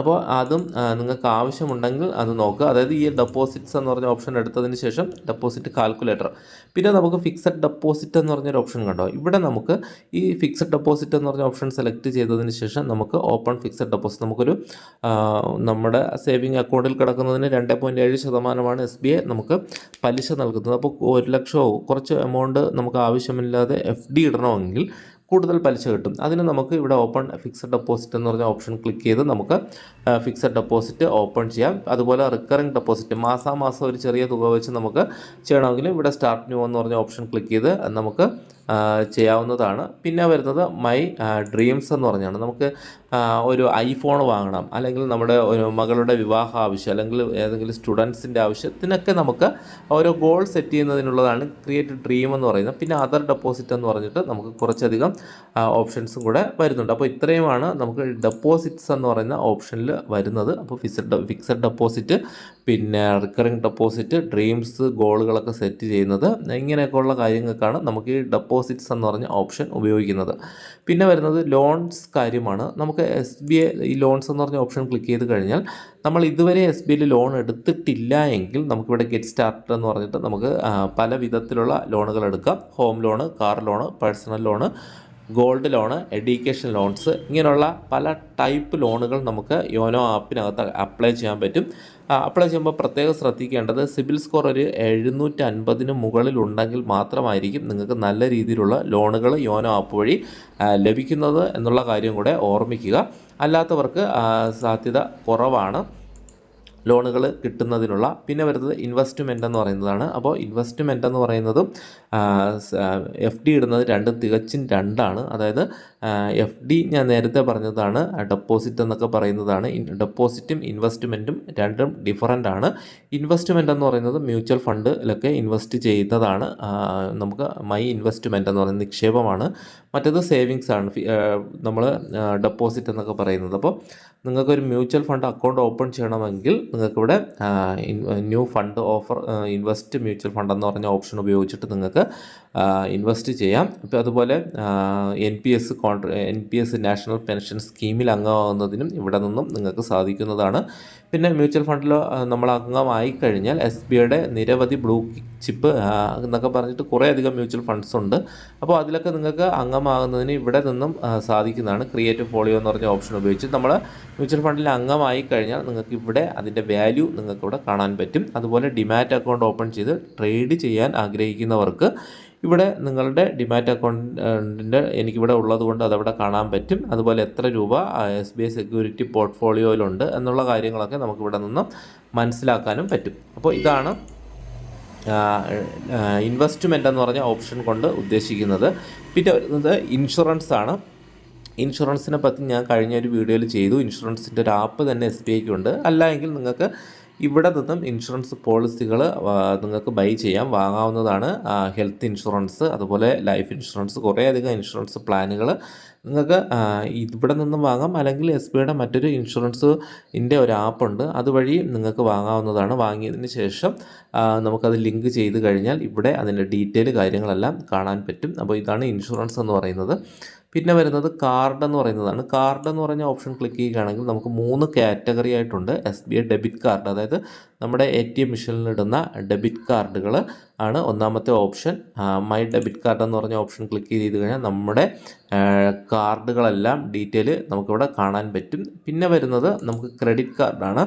അപ്പോൾ അതും നിങ്ങൾക്ക് ആവശ്യമുണ്ടെങ്കിൽ അത് നോക്കുക. അതായത് ഈ ഡെപ്പോസിറ്റ്സ് എന്ന് പറഞ്ഞ ഓപ്ഷൻ എടുത്തതിന് ശേഷം ഡെപ്പോസിറ്റ് കാൽക്കുലേറ്റർ പിന്നെ നമുക്ക് ഫിക്സഡ് ഡെപ്പോസിറ്റ് എന്ന് പറഞ്ഞൊരു ഓപ്ഷൻ കണ്ടോ? ഇവിടെ നമുക്ക് ഈ ഫിക്സഡ് ഡെപ്പോസിറ്റ് എന്ന് പറഞ്ഞ ഓപ്ഷൻ സെലക്ട് ചെയ്തതിന് ശേഷം നമുക്ക് ഓപ്പൺ ഫിക്സഡ് ഡെപ്പോസിറ്റ് നമുക്കൊരു നമ്മുടെ സേവിങ് അക്കൗണ്ടിൽ കിടക്കുന്നതിന് രണ്ട് പോയിന്റ് ഏഴ് ശതമാനമാണ് എസ് ബി ഐ നമുക്ക് പലിശ നൽകുന്നത്. അപ്പോൾ ഒരു ലക്ഷമോ കുറച്ച് എമൗണ്ട് നമുക്ക് ആവശ്യമില്ലാതെ എഫ് ഡി ഇടണമെങ്കിൽ കൂടുതൽ പലിശ കിട്ടും. അതിന് നമുക്ക് ഇവിടെ ഓപ്പൺ ഫിക്സഡ് ഡെപ്പോസിറ്റ് എന്ന് പറഞ്ഞ ഓപ്ഷൻ ക്ലിക്ക് ചെയ്ത് നമുക്ക് ഫിക്സഡ് ഡെപ്പോസിറ്റ് ഓപ്പൺ ചെയ്യാം. അതുപോലെ റിക്കറിംഗ് ഡെപ്പോസിറ്റ് മാസാമാസം ഒരു ചെറിയ തുക വെച്ച് നമുക്ക് ചെയ്യണമെങ്കിൽ ഇവിടെ സ്റ്റാർട്ട് ന്യൂ എന്ന് പറഞ്ഞ ഓപ്ഷൻ ക്ലിക്ക് ചെയ്ത് നമുക്ക് ചെയ്യാവുന്നതാണ്. പിന്നെ വരുന്നത് മൈ ഡ്രീംസ് എന്ന് പറഞ്ഞാണ്. നമുക്ക് ഒരു ഐഫോൺ വാങ്ങണം. അല്ലെങ്കിൽ നമ്മുടെ ഒരു മകളുടെ വിവാഹ ആവശ്യം അല്ലെങ്കിൽ ഏതെങ്കിലും സ്റ്റുഡൻസിന്റെ ആവശ്യത്തിനൊക്കെ നമുക്ക് ഓരോ ഗോൾ സെറ്റ് ചെയ്യുന്നതിനുള്ളതാണ് ക്രിയേറ്റ് ഡ്രീം എന്ന് പറയുന്നത്. പിന്നെ അതർ ഡെപ്പോസിറ്റ് എന്ന് പറഞ്ഞിട്ട് നമുക്ക് കുറച്ചധികം ഓപ്ഷൻസും കൂടെ വരുന്നുണ്ട്. അപ്പോൾ ഇത്രയുമാണ് നമുക്ക് ഡെപ്പോസിറ്റ്സ് എന്ന് പറയുന്ന ഓപ്ഷനിൽ വരുന്നത്. അപ്പോൾ ഫിക്സഡ് ഫിക്സഡ് ഡെപ്പോസിറ്റ് പിന്നെ റിക്കറിങ് ഡെപ്പോസിറ്റ് ഡ്രീംസ് ഗോളുകളൊക്കെ സെറ്റ് ചെയ്യുന്നത്. ഇങ്ങനെയൊക്കെയുള്ള കാര്യങ്ങൾക്കാണ് നമുക്ക് ഈ ഡെപ്പോസിറ്റ്സ് എന്ന് പറഞ്ഞ ഓപ്ഷൻ ഉപയോഗിക്കുന്നത്. പിന്നെ വരുന്നത് ലോൺസ് കാര്യമാണ്. നമുക്ക് എസ് ബി ഐ ലോൺസ് എന്ന് പറഞ്ഞ ഓപ്ഷൻ ക്ലിക്ക് ചെയ്ത് കഴിഞ്ഞാൽ നമ്മൾ ഇതുവരെ എസ് ബി ഐയിൽ ലോൺ എടുത്തിട്ടില്ല എങ്കിൽ നമുക്കിവിടെ ഗെറ്റ് സ്റ്റാർട്ടഡ് എന്ന് പറഞ്ഞിട്ട് നമുക്ക് പല വിധത്തിലുള്ള ലോണുകൾ എടുക്കാം. Home loan car loan personal loan gold loan education loans ഇങ്ങനെയുള്ള പല ടൈപ്പ് ലോണുകൾ നമുക്ക് യോനോ ആപ്പിനകത്ത് അപ്ലൈ ചെയ്യാൻ പറ്റും. അപ്ലൈ ചെയ്യുമ്പോൾ പ്രത്യേകം ശ്രദ്ധിക്കേണ്ടത് സിബിൽ സ്കോർ ഒരു എഴുന്നൂറ്റി അൻപതിന് മുകളിൽ ഉണ്ടെങ്കിൽ മാത്രമായിരിക്കും നിങ്ങൾക്ക് നല്ല രീതിയിലുള്ള ലോണുകൾ യോനോ ആപ്പ് വഴി ലഭിക്കുന്നത് എന്നുള്ള കാര്യം കൂടെ ഓർമ്മിക്കുക. അല്ലാത്തവർക്ക് സാധ്യത കുറവാണ്. ലോണുകൾ കിട്ടുന്നതിനുള്ള പിന്നെ വരുന്നത് ഇൻവെസ്റ്റ്മെന്റ് എന്ന് പറയുന്നതാണ്. അപ്പോൾ ഇൻവെസ്റ്റ്മെന്റ് എന്ന് പറയുന്നതും എഫ് ഡി ഇടുന്നത് രണ്ടും തികച്ചും രണ്ടാണ്. അതായത് എഫ് ഡി ഞാൻ നേരത്തെ പറഞ്ഞതാണ് ഡെപ്പോസിറ്റ് എന്നൊക്കെ പറയുന്നതാണ് ഡെപ്പോസിറ്റും ഇൻവെസ്റ്റ്മെന്റും രണ്ടും ഡിഫറന്റ് ആണ്. ഇൻവെസ്റ്റ്മെന്റ് എന്ന് പറയുന്നത് മ്യൂച്വൽ ഫണ്ടിലൊക്കെ ഇൻവെസ്റ്റ് ചെയ്യുന്നതാണ് നമുക്ക് മൈ ഇൻവെസ്റ്റ്മെന്റ് എന്ന് പറയുന്ന നിക്ഷേപമാണ്. മറ്റേത് സേവിങ്സ് ആണ് നമ്മൾ ഡെപ്പോസിറ്റ് എന്നൊക്കെ പറയുന്നത്. അപ്പോൾ നിങ്ങൾക്കൊരു മ്യൂച്വൽ ഫണ്ട് അക്കൗണ്ട് ഓപ്പൺ ചെയ്യണമെങ്കിൽ നിങ്ങൾക്കിവിടെ new fund offer invest mutual fund എന്ന് പറഞ്ഞ ഓപ്ഷൻ ഉപയോഗിച്ചിട്ട് നിങ്ങൾക്ക് ഇൻവെസ്റ്റ് ചെയ്യാം. ഇപ്പോൾ അതുപോലെ N P S കോൺട്ര N P S national pension സ്കീമിൽ അംഗമാകുന്നതിനും ഇവിടെ നിന്നും നിങ്ങൾക്ക് സാധിക്കുന്നതാണ്. പിന്നെ മ്യൂച്വൽ ഫണ്ടിൽ നമ്മൾ അംഗമായി കഴിഞ്ഞാൽ എസ് ബി ഐയുടെ നിരവധി ബ്ലൂ ചിപ്പ് എന്നൊക്കെ പറഞ്ഞിട്ട് കുറേ അധികം മ്യൂച്വൽ ഫണ്ട്സ് ഉണ്ട്. അപ്പോൾ അതിലൊക്കെ നിങ്ങൾക്ക് അംഗമാകുന്നതിന് ഇവിടെ നിന്നും സാധിക്കുന്നതാണ്. ക്രിയേറ്റീവ് ഫോളിയോ എന്ന് പറഞ്ഞ ഓപ്ഷൻ ഉപയോഗിച്ച് നമ്മൾ മ്യൂച്വൽ ഫണ്ടിൽ അംഗമായി കഴിഞ്ഞാൽ നിങ്ങൾക്ക് ഇവിടെ അതിന്റെ വാല്യൂ നിങ്ങൾക്ക് ഇവിടെ കാണാൻ പറ്റും. അതുപോലെ ഡിമാറ്റ് അക്കൗണ്ട് ഓപ്പൺ ചെയ്ത് ട്രേഡ് ചെയ്യാൻ ആഗ്രഹിക്കുന്നവർക്ക് ഇവിടെ നിങ്ങളുടെ ഡിമാറ്റ് അക്കൗണ്ടിന്റെ എനിക്കിവിടെ ഉള്ളത് കൊണ്ട് അതവിടെ കാണാൻ പറ്റും. അതുപോലെ എത്ര രൂപ എസ് ബി ഐ സെക്യൂരിറ്റി പോർട്ട്ഫോളിയോയിലുണ്ട് എന്നുള്ള കാര്യങ്ങളൊക്കെ നമുക്കിവിടെ നിന്നും മനസ്സിലാക്കാനും പറ്റും. അപ്പോൾ ഇതാണ് ഇൻവെസ്റ്റ്മെന്റ് എന്ന് പറഞ്ഞ ഓപ്ഷൻ കൊണ്ട് ഉദ്ദേശിക്കുന്നത്. പിന്നെ വരുന്നത് ഇൻഷുറൻസ് ആണ്. ഇൻഷുറൻസിനെ പറ്റി ഞാൻ കഴിഞ്ഞ ഒരു വീഡിയോയിൽ ചെയ്തു. ഇൻഷുറൻസിന്റെ ഒരു ആപ്പ് തന്നെ എസ് ബി ഐക്ക് ഉണ്ട്. അല്ല എങ്കിൽ നിങ്ങൾക്ക് ഇവിടെ നിന്നും ഇൻഷുറൻസ് പോളിസികൾ നിങ്ങൾക്ക് ബൈ ചെയ്യാം. വാങ്ങാവുന്നതാണ് ഹെൽത്ത് ഇൻഷുറൻസ് അതുപോലെ ലൈഫ് ഇൻഷുറൻസ് കുറേയധികം ഇൻഷുറൻസ് പ്ലാനുകൾ നിങ്ങൾക്ക് ഇവിടെ നിന്നും വാങ്ങാം. അല്ലെങ്കിൽ എസ് ബി ഐയുടെ മറ്റൊരു ഇൻഷുറൻസിന്റെ ഒരു ആപ്പുണ്ട് അതുവഴി നിങ്ങൾക്ക് വാങ്ങാവുന്നതാണ്. വാങ്ങിയതിന് ശേഷം നമുക്കത് ലിങ്ക് ചെയ്ത് കഴിഞ്ഞാൽ ഇവിടെ അതിന്റെ ഡീറ്റെയിൽ കാര്യങ്ങളെല്ലാം കാണാൻ പറ്റും. അപ്പോൾ ഇതാണ് ഇൻഷുറൻസ് എന്ന് പറയുന്നത്. പിന്നെ വരുന്നത് കാർഡ് എന്ന് പറയുന്നതാണ്. കാർഡ് എന്ന് പറഞ്ഞ ഓപ്ഷൻ ക്ലിക്ക് ചെയ്യുകയാണെങ്കിൽ നമുക്ക് മൂന്ന് കാറ്റഗറി ആയിട്ടുണ്ട്. S B I debit card അതായത് നമ്മുടെ എ ടി എം മെഷീനിലിടുന്ന ഡെബിറ്റ് കാർഡുകൾ ആണ് ഒന്നാമത്തെ ഓപ്ഷൻ മൈ ഡെബിറ്റ് കാർഡ് എന്ന് പറഞ്ഞ ഓപ്ഷൻ ക്ലിക്ക് ചെയ്ത് കഴിഞ്ഞാൽ നമ്മുടെ കാർഡുകളെല്ലാം ഡീറ്റെയിൽ നമുക്കിവിടെ കാണാൻ പറ്റും. പിന്നെ വരുന്നത് നമുക്ക് ക്രെഡിറ്റ് കാർഡാണ്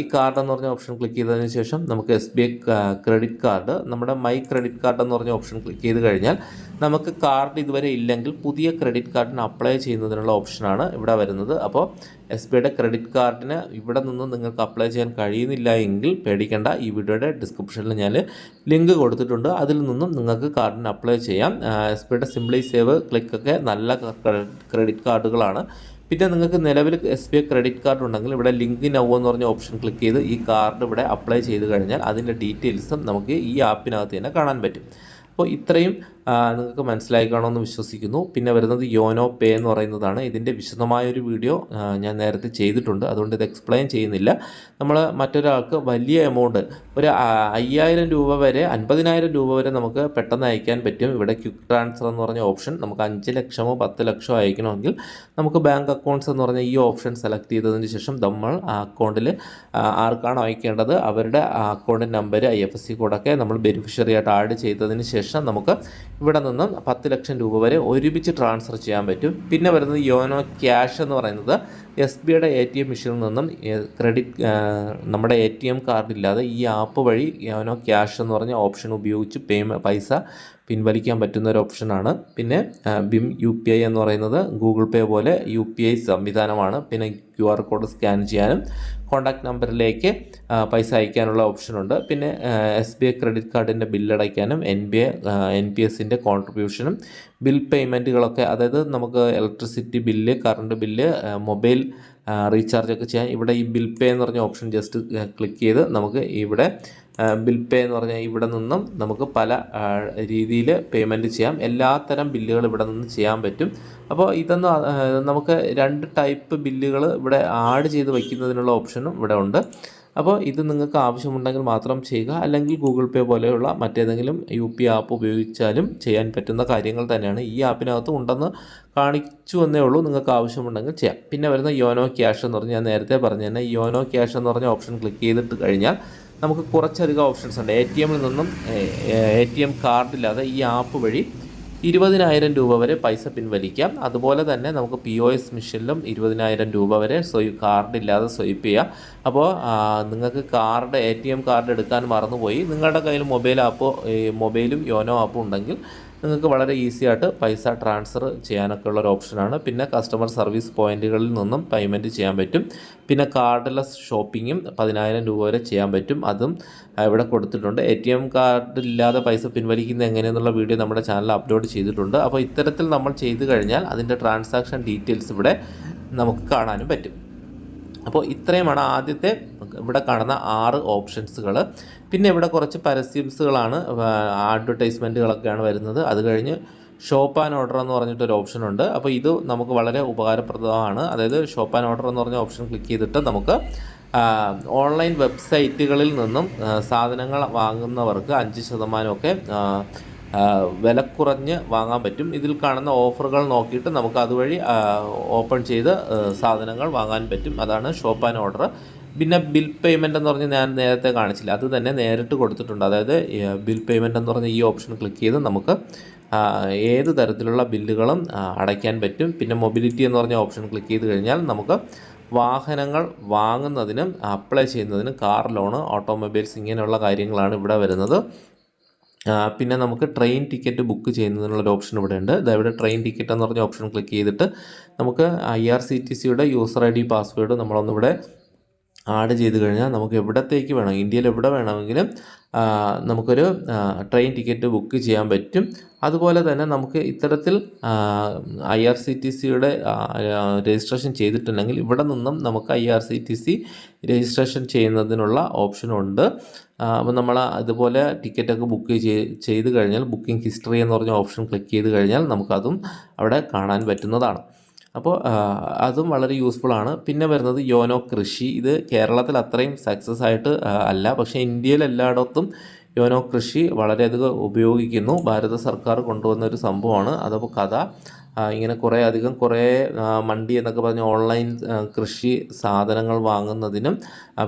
ഈ കാർഡ് എന്ന് പറഞ്ഞ ഓപ്ഷൻ ക്ലിക്ക് ചെയ്തതിന് ശേഷം നമുക്ക് S B I credit card നമ്മുടെ മൈ ക്രെഡിറ്റ് കാർഡ് എന്ന് പറഞ്ഞ ഓപ്ഷൻ ക്ലിക്ക് ചെയ്ത് കഴിഞ്ഞാൽ നമുക്ക് കാർഡ് ഇതുവരെ ഇല്ലെങ്കിൽ പുതിയ ക്രെഡിറ്റ് കാർഡിന് അപ്ലൈ ചെയ്യുന്നതിനുള്ള ഓപ്ഷനാണ് ഇവിടെ വരുന്നത്. അപ്പോൾ എസ് ബി ഐയുടെ ക്രെഡിറ്റ് കാർഡിന് ഇവിടെ നിന്ന് നിങ്ങൾക്ക് അപ്ലൈ ചെയ്യാൻ കഴിയുന്നില്ല എങ്കിൽ പേടിക്കേണ്ട. ഈ വീഡിയോയുടെ ഡിസ്ക്രിപ്ഷനിൽ ഞാൻ ലിങ്ക് കൊടുത്തിട്ടുണ്ട്. അതിൽ നിന്നും നിങ്ങൾക്ക് കാർഡിന് അപ്ലൈ ചെയ്യാം. എസ് ബി ഐയുടെ സിംപ്ലി സേവ് ക്ലിക്കൊക്കെ നല്ല ക്രെഡിറ്റ് കാർഡുകളാണ് പിന്നെ നിങ്ങൾക്ക് നിലവിൽ S B I credit card ഉണ്ടെങ്കിൽ ഇവിടെ ലിങ്ക് നൗ എന്ന് പറഞ്ഞ ഓപ്ഷൻ ക്ലിക്ക് ചെയ്ത് ഈ കാർഡ് ഇവിടെ അപ്ലൈ ചെയ്ത് കഴിഞ്ഞാൽ അതിന്റെ ഡീറ്റെയിൽസും നമുക്ക് ഈ ആപ്പിനകത്ത് തന്നെ കാണാൻ പറ്റും. അപ്പോൾ ഇത്രയും നിങ്ങൾക്ക് മനസ്സിലായി കാണുമെന്ന് വിശ്വസിക്കുന്നു. പിന്നെ വരുന്നത് യോനോ പേ എന്ന് പറയുന്നതാണ്. ഇതിന്റെ വിശദമായൊരു വീഡിയോ ഞാൻ നേരത്തെ ചെയ്തിട്ടുണ്ട്. അതുകൊണ്ട് ഇത് എക്സ്പ്ലെയിൻ ചെയ്യുന്നില്ല. നമ്മൾ മറ്റൊരാൾക്ക് വലിയ എമൗണ്ട് ഒരു അയ്യായിരം രൂപ വരെ അൻപതിനായിരം രൂപ വരെ നമുക്ക് പെട്ടെന്ന് അയക്കാൻ പറ്റും. ഇവിടെ ക്വിക്ക് ട്രാൻസ്ഫർ എന്ന് പറഞ്ഞ ഓപ്ഷൻ നമുക്ക് അഞ്ച് ലക്ഷമോ പത്ത് ലക്ഷമോ അയക്കണമെങ്കിൽ നമുക്ക് ബാങ്ക് അക്കൗണ്ട്സ് എന്ന് പറഞ്ഞ ഈ ഓപ്ഷൻ സെലക്ട് ചെയ്തതിന് ശേഷം നമ്മൾ ആ അക്കൗണ്ടിൽ ആർക്കാണോ അയക്കേണ്ടത്? അവരുടെ account number I F S C കോഡൊക്കെ നമ്മൾ ബെനിഫിഷ്യറി ആയിട്ട് ആഡ് ചെയ്തതിന് ശേഷം നമുക്ക് ഇവിടെ നിന്നും പത്ത് ലക്ഷം രൂപ വരെ ഒരുമിച്ച് ട്രാൻസ്ഫർ ചെയ്യാൻ പറ്റും. പിന്നെ വരുന്നത് യോനോ ക്യാഷ് എന്ന് പറയുന്നത് എസ് ബിയുടെ എ ടി എം മെഷീനിൽ നിന്നും ക്രെഡിറ്റ് നമ്മുടെ എ ടി എം കാർഡില്ലാതെ ഈ ആപ്പ് വഴി യോനോ ക്യാഷ് എന്ന് പറഞ്ഞ ഓപ്ഷൻ ഉപയോഗിച്ച് പേയ്മ പൈസ പിൻവലിക്കാൻ പറ്റുന്ന ഒരു ഓപ്ഷനാണ് പിന്നെ ബിം യു പി ഐ എന്ന് പറയുന്നത് ഗൂഗിൾ പേ പോലെ യു പി ഐ സംവിധാനമാണ്. പിന്നെ ക്യു ആർ കോഡ് സ്കാൻ ചെയ്യാനും കോൺടാക്ട് നമ്പറിലേക്ക് പൈസ അയക്കാനുള്ള ഓപ്ഷനുണ്ട് പിന്നെ എസ് ബി ഐ ക്രെഡിറ്റ് കാർഡിന്റെ ബില്ലടയ്ക്കാനും N B I N P എസിന്റെ കോൺട്രിബ്യൂഷനും ബിൽ പേയ്മെന്റുകളൊക്കെ അതായത് നമുക്ക് electricity bill current bill mobile recharge ഒക്കെ ചെയ്യാൻ ഇവിടെ ഈ ബിൽ പേ എന്ന് പറഞ്ഞ ഓപ്ഷൻ ജസ്റ്റ് ക്ലിക്ക് ചെയ്ത് നമുക്ക് ഇവിടെ ബിൽ പേ എന്ന് പറഞ്ഞാൽ ഇവിടെ നിന്നും നമുക്ക് പല രീതിയിൽ പേയ്മെന്റ് ചെയ്യാം. എല്ലാത്തരം ബില്ലുകൾ ഇവിടെ നിന്ന് ചെയ്യാൻ പറ്റും. അപ്പോൾ ഇതൊന്ന് നമുക്ക് രണ്ട് ടൈപ്പ് ബില്ലുകൾ ഇവിടെ ആഡ് ചെയ്ത് വയ്ക്കുന്നതിനുള്ള ഓപ്ഷനും ഇവിടെ ഉണ്ട്. അപ്പോൾ ഇത് നിങ്ങൾക്ക് ആവശ്യമുണ്ടെങ്കിൽ മാത്രം ചെയ്യുക. അല്ലെങ്കിൽ ഗൂഗിൾ പേ പോലെയുള്ള മറ്റേതെങ്കിലും യു പി ആപ്പ് ഉപയോഗിച്ചാലും ചെയ്യാൻ പറ്റുന്ന കാര്യങ്ങൾ തന്നെയാണ് ഈ ആപ്പിനകത്ത് ഉണ്ടെന്ന് കാണിച്ചു എന്നേ ഉള്ളൂ. നിങ്ങൾക്ക് ആവശ്യമുണ്ടെങ്കിൽ ചെയ്യാം. പിന്നെ വരുന്ന യോനോ ക്യാഷ് എന്ന് പറഞ്ഞാൽ ഞാൻ നേരത്തെ പറഞ്ഞു തന്നെ യോനോ ക്യാഷ് എന്ന് പറഞ്ഞ ഓപ്ഷൻ ക്ലിക്ക് ചെയ്തിട്ട് കഴിഞ്ഞാൽ നമുക്ക് കുറച്ചധികം ഓപ്ഷൻസ് ഉണ്ട്. എ ടി എമ്മിൽ നിന്നും എ ടി എം കാർഡില്ലാതെ ഈ ആപ്പ് വഴി ഇരുപതിനായിരം രൂപ വരെ പൈസ പിൻവലിക്കാം. അതുപോലെ തന്നെ നമുക്ക് പി ഒ എസ് മെഷീനിലും ഇരുപതിനായിരം രൂപ വരെ സ്വൈ കാർഡില്ലാതെ സ്വൈപ്പ് ചെയ്യാം. അപ്പോൾ നിങ്ങൾക്ക് card A T M card എടുക്കാൻ മറന്നുപോയി. നിങ്ങളുടെ കയ്യിൽ മൊബൈൽ ആപ്പോ മൊബൈലും യോനോ ആപ്പും ഉണ്ടെങ്കിൽ നിങ്ങൾക്ക് വളരെ ഈസി ആയിട്ട് പൈസ ട്രാൻസ്ഫർ ചെയ്യാനൊക്കെ ഉള്ള ഒരു ഓപ്ഷനാണ് പിന്നെ കസ്റ്റമർ സർവീസ് പോയിന്റുകളിൽ നിന്നും പേയ്മെന്റ് ചെയ്യാൻ പറ്റും. പിന്നെ കാർഡ്ലെസ് ഷോപ്പിങ്ങും പതിനായിരം രൂപ വരെ ചെയ്യാൻ പറ്റും. അതും ഇവിടെ കൊടുത്തിട്ടുണ്ട്. എ ടി എം കാർഡ് ഇല്ലാതെ പൈസ പിൻവലിക്കുന്നത് എങ്ങനെയെന്നുള്ള വീഡിയോ നമ്മുടെ ചാനലിൽ അപ്ലോഡ് ചെയ്തിട്ടുണ്ട്. അപ്പോൾ ഇത്തരത്തിൽ നമ്മൾ ചെയ്തു കഴിഞ്ഞാൽ അതിന്റെ ട്രാൻസാക്ഷൻ ഡീറ്റെയിൽസ് ഇവിടെ നമുക്ക് കാണാനും പറ്റും. അപ്പോൾ ഇത്രയുമാണ് ആദ്യത്തെ ഇവിടെ കാണുന്ന ആറ് ഓപ്ഷൻസുകൾ പിന്നെ ഇവിടെ കുറച്ച് പരസ്യംസുകളാണ് അഡ്വർടൈസ്മെന്റുകളൊക്കെയാണ് വരുന്നത്. അത് കഴിഞ്ഞ് ഷോപ്പ് ആൻഡ് ഓർഡർ എന്ന് പറഞ്ഞിട്ടൊരു ഓപ്ഷൻ ഉണ്ട് അപ്പോൾ ഇത് നമുക്ക് വളരെ ഉപകാരപ്രദമാണ്. അതായത് ഷോപ്പ് ആൻഡ് ഓർഡർ എന്ന് പറഞ്ഞ ഓപ്ഷൻ ക്ലിക്ക് ചെയ്തിട്ട് നമുക്ക് ഓൺലൈൻ വെബ്സൈറ്റുകളിൽ നിന്നും സാധനങ്ങൾ വാങ്ങുന്നവർക്ക് അഞ്ച് ശതമാനമൊക്കെ വില കുറഞ്ഞ് വാങ്ങാൻ പറ്റും. ഇതിൽ കാണുന്ന ഓഫറുകൾ നോക്കിയിട്ട് നമുക്ക് അതുവഴി ഓപ്പൺ ചെയ്ത് സാധനങ്ങൾ വാങ്ങാൻ പറ്റും. അതാണ് ഷോപ്പ് ആൻഡ് ഓർഡർ. പിന്നെ ബിൽ പേയ്മെന്റ് എന്ന് പറഞ്ഞ് ഞാൻ നേരത്തെ കാണിച്ചില്ല. അത് തന്നെ നേരിട്ട് കൊടുത്തിട്ടുണ്ട്. അതായത് ബിൽ പേയ്മെന്റ് എന്ന് പറഞ്ഞ ഈ ഓപ്ഷൻ ക്ലിക്ക് ചെയ്ത് നമുക്ക് ഏത് തരത്തിലുള്ള ബില്ലുകളും അടയ്ക്കാൻ പറ്റും. പിന്നെ മൊബിലിറ്റി എന്ന് പറഞ്ഞ ഓപ്ഷൻ ക്ലിക്ക് ചെയ്ത് കഴിഞ്ഞാൽ നമുക്ക് വാഹനങ്ങൾ വാങ്ങുന്നതിനും അപ്ലൈ ചെയ്യുന്നതിനും കാർ ലോണ് ഓട്ടോമൊബൈൽസ് ഇങ്ങനെയുള്ള കാര്യങ്ങളാണ് ഇവിടെ വരുന്നത്. പിന്നെ നമുക്ക് ട്രെയിൻ ടിക്കറ്റ് ബുക്ക് ചെയ്യുന്നതിനുള്ളൊരു ഓപ്ഷൻ ഇവിടെ ഉണ്ട്. ഇവിടെ ട്രെയിൻ ടിക്കറ്റ് എന്ന് പറഞ്ഞ ഓപ്ഷൻ ക്ലിക്ക് ചെയ്തിട്ട് നമുക്ക് ഐ ആർ സി ടി സിയുടെ യൂസർ ഐ ഡി പാസ്വേഡ് നമ്മളൊന്നിവിടെ ആഡ് ചെയ്ത് കഴിഞ്ഞാൽ നമുക്ക് എവിടത്തേക്ക് വേണം ഇന്ത്യയിൽ എവിടെ വേണമെങ്കിലും നമുക്കൊരു ട്രെയിൻ ടിക്കറ്റ് ബുക്ക് ചെയ്യാൻ പറ്റും. അതുപോലെ തന്നെ നമുക്ക് ഇത്തരത്തിൽ ഐ ആർ സി ടി സിയുടെ രജിസ്ട്രേഷൻ ചെയ്തിട്ടുണ്ടെങ്കിൽ ഇവിടെ നിന്നും നമുക്ക് I R C T C registration ചെയ്യുന്നതിനുള്ള ഓപ്ഷനുണ്ട് അപ്പോൾ നമ്മൾ അതുപോലെ ടിക്കറ്റൊക്കെ ബുക്ക് ചെയ്ത് കഴിഞ്ഞാൽ ബുക്കിംഗ് ഹിസ്റ്ററി എന്ന് പറഞ്ഞ ഓപ്ഷൻ ക്ലിക്ക് ചെയ്ത് കഴിഞ്ഞാൽ നമുക്കതും അവിടെ കാണാൻ പറ്റുന്നതാണ്. അപ്പോൾ അതും വളരെ യൂസ്ഫുൾ ആണ്. പിന്നെ വരുന്നത് യോനോ കൃഷി. ഇത് കേരളത്തിൽ അത്രയും സക്സസ് ആയിട്ട് അല്ല. പക്ഷേ ഇന്ത്യയിൽ എല്ലായിടത്തും യോനോ കൃഷി വളരെയധികം ഉപയോഗിക്കുന്നു. ഭാരത സർക്കാർ കൊണ്ടുവന്ന ഒരു സംഭവമാണ്. അതപ്പോൾ കഥ. ഇങ്ങനെ കുറേ അധികം കുറേ മണ്ടി എന്നൊക്കെ പറഞ്ഞ് ഓൺലൈൻ കൃഷി സാധനങ്ങൾ വാങ്ങുന്നതിനും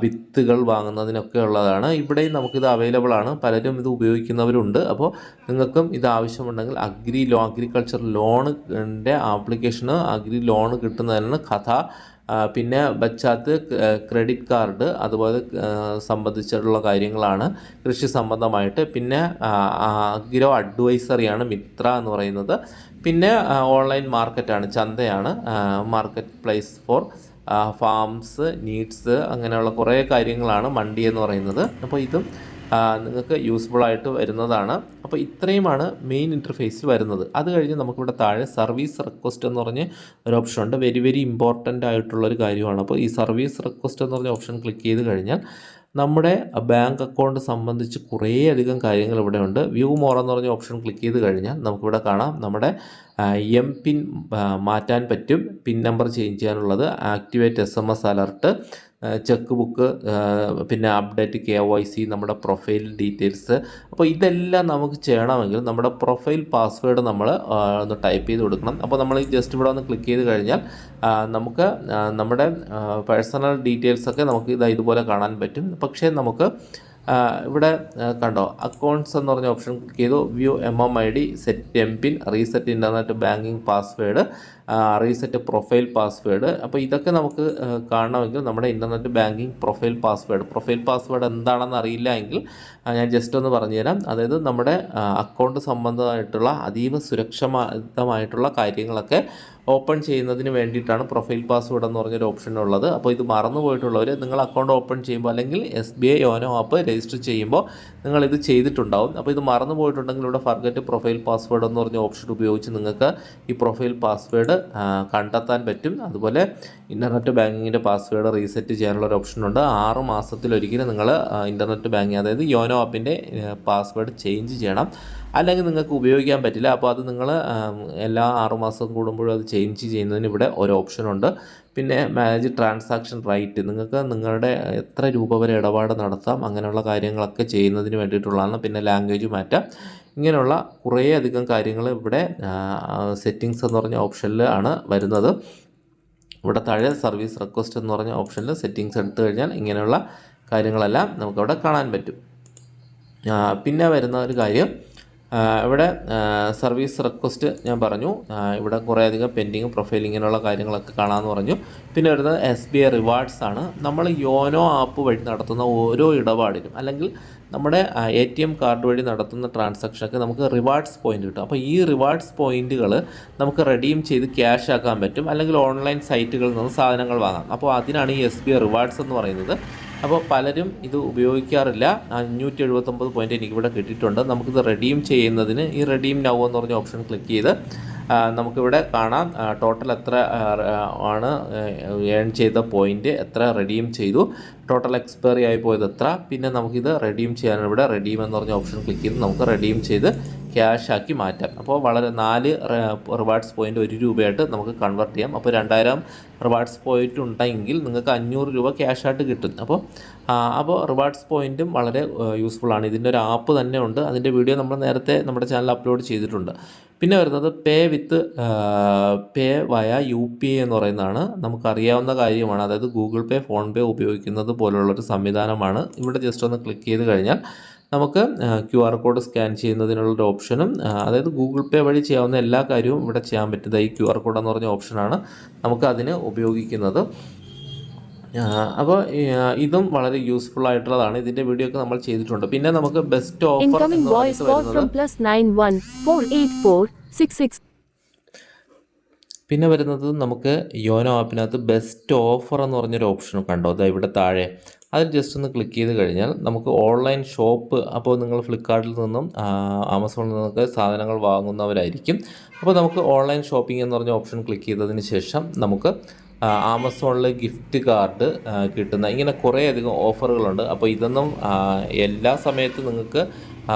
വിത്തുകൾ വാങ്ങുന്നതിനൊക്കെ ഉള്ളതാണ്. ഇവിടെയും നമുക്കിത് അവൈലബിൾ ആണ്. പലരും ഇത് ഉപയോഗിക്കുന്നവരുണ്ട്. അപ്പോൾ നിങ്ങൾക്കും ഇത് ആവശ്യമുണ്ടെങ്കിൽ അഗ്രി ലോ അഗ്രികൾച്ചർ ലോണിന്റെ ആപ്ലിക്കേഷന് അഗ്രി ലോൺ കിട്ടുന്നതിന് കഥ. പിന്നെ ബച്ചാത്ത് ക്രെഡിറ്റ് കാർഡ് അതുപോലെ സംബന്ധിച്ചിട്ടുള്ള കാര്യങ്ങളാണ് കൃഷി സംബന്ധമായിട്ട്. പിന്നെ അഗ്രോ അഡ്വൈസറിയാണ് മിത്ര എന്ന് പറയുന്നത്. പിന്നെ ഓൺലൈൻ മാർക്കറ്റാണ് ചന്തയാണ് market place for farms needs അങ്ങനെയുള്ള കുറേ കാര്യങ്ങളാണ് മണ്ടി എന്ന് പറയുന്നത്. അപ്പോൾ ഇതും നിങ്ങൾക്ക് യൂസ്ഫുൾ ആയിട്ട് വരുന്നതാണ്. അപ്പോൾ ഇത്രയുമാണ് മെയിൻ ഇന്റർഫേസിൽ വരുന്നത്. അത് കഴിഞ്ഞ് നമുക്കിവിടെ താഴെ സർവീസ് റിക്വസ്റ്റ് എന്ന് പറഞ്ഞ് ഒരു ഓപ്ഷൻ ഉണ്ട്. വെരി വെരി ഇമ്പോർട്ടന്റ് ആയിട്ടുള്ളൊരു കാര്യമാണ്. അപ്പോൾ ഈ സർവീസ് റിക്വസ്റ്റ് എന്ന് പറഞ്ഞ ഓപ്ഷൻ ക്ലിക്ക് ചെയ്ത് കഴിഞ്ഞാൽ നമ്മുടെ ബാങ്ക് അക്കൗണ്ട് സംബന്ധിച്ച് കുറേയധികം കാര്യങ്ങൾ ഇവിടെ ഉണ്ട്. വ്യൂ മോർ എന്ന് പറഞ്ഞ ഓപ്ഷൻ ക്ലിക്ക് ചെയ്ത് കഴിഞ്ഞാൽ നമുക്കിവിടെ കാണാം നമ്മുടെ എം പിൻ മാറ്റാൻ പറ്റും. പിൻ നമ്പർ ചേഞ്ച് ചെയ്യാനുള്ളത്. Activate S M S alert cheque book പിന്നെ അപ്ഡേറ്റ് കെ വൈ സി നമ്മുടെ പ്രൊഫൈൽ ഡീറ്റെയിൽസ്. അപ്പോൾ ഇതെല്ലാം നമുക്ക് ചെയ്യണമെങ്കിൽ നമ്മുടെ പ്രൊഫൈൽ പാസ്വേഡ് നമ്മൾ ഒന്ന് ടൈപ്പ് ചെയ്ത് കൊടുക്കണം. അപ്പോൾ നമ്മൾ ജസ്റ്റ് ഇവിടെ ഒന്ന് ക്ലിക്ക് ചെയ്ത് കഴിഞ്ഞാൽ നമുക്ക് നമ്മുടെ പേഴ്സണൽ ഡീറ്റെയിൽസൊക്കെ നമുക്ക് ഇത് ഇതുപോലെ കാണാൻ പറ്റും. പക്ഷേ നമുക്ക് ഇവിടെ കണ്ടോ അക്കൗണ്ട്സ് എന്ന് പറഞ്ഞ ഓപ്ഷൻ ക്ലിക്ക് ചെയ്തു. View M M I D set M PIN reset internet banking password reset profile password അപ്പോൾ ഇതൊക്കെ നമുക്ക് കാണണമെങ്കിൽ നമ്മുടെ internet banking profile password profile password എന്താണെന്ന് അറിയില്ല എങ്കിൽ ഞാൻ ജസ്റ്റ് ഒന്ന് പറഞ്ഞുതരാം. അതായത് നമ്മുടെ അക്കൗണ്ട് സംബന്ധമായിട്ടുള്ള അതീവ സുരക്ഷിതമായിട്ടുള്ള കാര്യങ്ങളൊക്കെ ഓപ്പൺ ചെയ്യുന്നതിന് വേണ്ടിയിട്ടാണ് പ്രൊഫൈൽ പാസ്വേഡ് എന്ന് പറഞ്ഞൊരു ഓപ്ഷൻ ഉള്ളത് അപ്പോൾ ഇത് മറന്നു പോയിട്ടുള്ളവർ നിങ്ങൾ അക്കൗണ്ട് ഓപ്പൺ ചെയ്യുമ്പോൾ അല്ലെങ്കിൽ S B I YONO app register ചെയ്യുമ്പോൾ നിങ്ങൾ ഇത് ചെയ്തിട്ടുണ്ടാവും. അപ്പോൾ ഇത് മറന്നു പോയിട്ടുണ്ടെങ്കിൽ ഇവിടെ ഫർഗറ്റ് പ്രൊഫൈൽ പാസ്വേഡ് എന്ന് പറഞ്ഞ ഓപ്ഷൻ ഉപയോഗിച്ച് നിങ്ങൾക്ക് ഈ പ്രൊഫൈൽ പാസ്വേഡ് കണ്ടെത്താൻ പറ്റും. അതുപോലെ ഇന്റർനെറ്റ് ബാങ്കിങ്ങിന്റെ പാസ്വേഡ് റീസെറ്റ് ചെയ്യാനുള്ള ഒരു ഓപ്ഷനുണ്ട് ആറ് മാസത്തിലൊരിക്കലും നിങ്ങൾ ഇന്റർനെറ്റ് ബാങ്കിങ് അതായത് യോനോ ആപ്പിന്റെ പാസ്വേഡ് ചേഞ്ച് ചെയ്യണം. അല്ലെങ്കിൽ നിങ്ങൾക്ക് ഉപയോഗിക്കാൻ പറ്റില്ല. അപ്പോൾ അത് നിങ്ങൾ എല്ലാ ആറുമാസം കൂടുമ്പോഴും അത് ചേഞ്ച് ചെയ്യുന്നതിന് ഇവിടെ ഒരു ഓപ്ഷനുണ്ട് പിന്നെ മാനേജ് ട്രാൻസാക്ഷൻ റൈറ്റ് നിങ്ങൾക്ക് നിങ്ങളുടെ എത്ര രൂപ വരെ ഇടപാട് നടത്താം അങ്ങനെയുള്ള കാര്യങ്ങളൊക്കെ ചെയ്യുന്നതിന് വേണ്ടിയിട്ടുള്ളതാണ്. പിന്നെ ലാംഗ്വേജ് മാറ്റാം. ഇങ്ങനെയുള്ള കുറേയധികം കാര്യങ്ങൾ ഇവിടെ സെറ്റിങ്സ് എന്ന് പറഞ്ഞ ഓപ്ഷനിൽ ആണ് വരുന്നത്. ഇവിടെ താഴെ സർവീസ് റിക്വസ്റ്റ് എന്ന് പറഞ്ഞ ഓപ്ഷനിൽ സെറ്റിങ്സ് എടുത്തു കഴിഞ്ഞാൽ ഇങ്ങനെയുള്ള കാര്യങ്ങളെല്ലാം നമുക്കവിടെ കാണാൻ പറ്റും. പിന്നെ വരുന്ന ഒരു കാര്യം ഇവിടെ സർവീസ് റിക്വസ്റ്റ് ഞാൻ പറഞ്ഞു. ഇവിടെ കുറേയധികം പെൻഡിങ് പ്രൊഫൈൽ ഇങ്ങനെയുള്ള കാര്യങ്ങളൊക്കെ കാണാമെന്ന് പറഞ്ഞു. പിന്നെ വരുന്നത് എസ് ബി ഐ റിവാർഡ്സ് ആണ്. നമ്മൾ യോനോ ആപ്പ് വഴി നടത്തുന്ന ഓരോ ഇടപാടിനും അല്ലെങ്കിൽ നമ്മുടെ എ ടി എം കാർഡ് വഴി നടത്തുന്ന ട്രാൻസാക്ഷനൊക്കെ നമുക്ക് റിവാർഡ്സ് പോയിന്റ് കിട്ടും. അപ്പോൾ ഈ റിവാർഡ്സ് പോയിന്റുകൾ നമുക്ക് റെഡീം ചെയ്ത് ക്യാഷ് ആക്കാൻ പറ്റും. അല്ലെങ്കിൽ ഓൺലൈൻ സൈറ്റുകളിൽ നിന്ന് സാധനങ്ങൾ വാങ്ങാം. അപ്പോൾ അതിനാണ് ഈ എസ് ബി ഐ റിവാർഡ്സ് എന്ന് പറയുന്നത്. അപ്പോൾ പലരും ഇത് ഉപയോഗിക്കാറില്ല. അഞ്ഞൂറ്റി എഴുപത്തൊമ്പത് പോയിന്റ് എനിക്കിവിടെ കിട്ടിയിട്ടുണ്ട്. നമുക്കിത് റെഡീം ചെയ്യുന്നതിന് ഈ റെഡീം നൗ എന്ന് പറഞ്ഞ ഓപ്ഷൻ ക്ലിക്ക് ചെയ്ത് നമുക്കിവിടെ കാണാം. ടോട്ടൽ എത്ര ആണ് ഏൺ ചെയ്ത പോയിന്റ് എത്ര റെഡീം ചെയ്തു. ടോട്ടൽ എക്സ്പയറി ആയി പോയത് എത്ര. പിന്നെ നമുക്കിത് റെഡീം ചെയ്യാൻ ഇവിടെ റെഡീം എന്ന് പറഞ്ഞ ഓപ്ഷൻ ക്ലിക്ക് ചെയ്ത് നമുക്ക് റെഡീം ചെയ്ത് ക്യാഷ് ആക്കി മാറ്റാം. അപ്പോൾ വളരെ നാല് റിവാർഡ്സ് പോയിന്റ് ഒരു രൂപയായിട്ട് നമുക്ക് കൺവേർട്ട് ചെയ്യാം. അപ്പോൾ രണ്ടായിരം റിവാർഡ്സ് പോയിന്റ് ഉണ്ടെങ്കിൽ നിങ്ങൾക്ക് അഞ്ഞൂറ് രൂപ ക്യാഷ് ആയിട്ട് കിട്ടും. അപ്പോൾ അപ്പോൾ റിവാർഡ്സ് പോയിന്റും വളരെ യൂസ്ഫുൾ ആണ്. ഇതിന്റെ ഒരു ആപ്പ് തന്നെ ഉണ്ട്. അതിന്റെ വീഡിയോ നമ്മൾ നേരത്തെ നമ്മുടെ ചാനൽ അപ്ലോഡ് ചെയ്തിട്ടുണ്ട്. പിന്നെ വരുന്നത് പേ വിത്ത് പേ വയ യു പി ഐ എന്ന് പറയുന്നതാണ്. നമുക്കറിയാവുന്ന കാര്യമാണ്. അതായത് ഗൂഗിൾ പേ ഫോൺ പേ ഉപയോഗിക്കുന്നത് പോലുള്ളൊരു സംവിധാനമാണ്. ഇവിടെ ജസ്റ്റ് ഒന്ന് ക്ലിക്ക് ചെയ്ത് കഴിഞ്ഞാൽ നമുക്ക് ക്യു ആർ കോഡ് സ്കാൻ ചെയ്യുന്നതിനുള്ള ഒരു ഓപ്ഷനും അതായത് ഗൂഗിൾ പേ വഴി ചെയ്യാവുന്ന എല്ലാ കാര്യവും ഇവിടെ ചെയ്യാൻ പറ്റുന്നത് ഈ ക്യു ആർ കോഡ് എന്ന് പറഞ്ഞ ഓപ്ഷനാണ് നമുക്ക് അതിന് ഉപയോഗിക്കുന്നത്. അപ്പോൾ ഇതും വളരെ യൂസ്ഫുൾ ആയിട്ടുള്ളതാണ്. ഇതിന്റെ വീഡിയോ ഒക്കെ നമ്മൾ ചെയ്തിട്ടുണ്ട്. പിന്നെ നമുക്ക് ബെസ്റ്റ് ഓഫർ പിന്നെ വരുന്നത് നമുക്ക് യോനോ ആപ്പിനകത്ത് ബെസ്റ്റ് ഓഫർ എന്ന് പറഞ്ഞൊരു ഓപ്ഷൻ കണ്ടോ? അതാ ഇവിടെ താഴെ. അതിൽ ജസ്റ്റ് ഒന്ന് ക്ലിക്ക് ചെയ്ത് കഴിഞ്ഞാൽ നമുക്ക് ഓൺലൈൻ ഷോപ്പ് അപ്പോൾ നിങ്ങൾ ഫ്ലിപ്കാർട്ടിൽ നിന്നും ആമസോണിൽ നിന്നൊക്കെ സാധനങ്ങൾ വാങ്ങുന്നവരായിരിക്കും. അപ്പോൾ നമുക്ക് ഓൺലൈൻ ഷോപ്പിംഗ് എന്ന് പറഞ്ഞ ഓപ്ഷൻ ക്ലിക്ക് ചെയ്തതിന് ശേഷം നമുക്ക് ആമസോണിൽ ഗിഫ്റ്റ് കാർഡ് കിട്ടുന്ന ഇങ്ങനെ കുറേയധികം ഓഫറുകളുണ്ട് അപ്പോൾ ഇതൊന്നും എല്ലാ സമയത്തും നിങ്ങൾക്ക്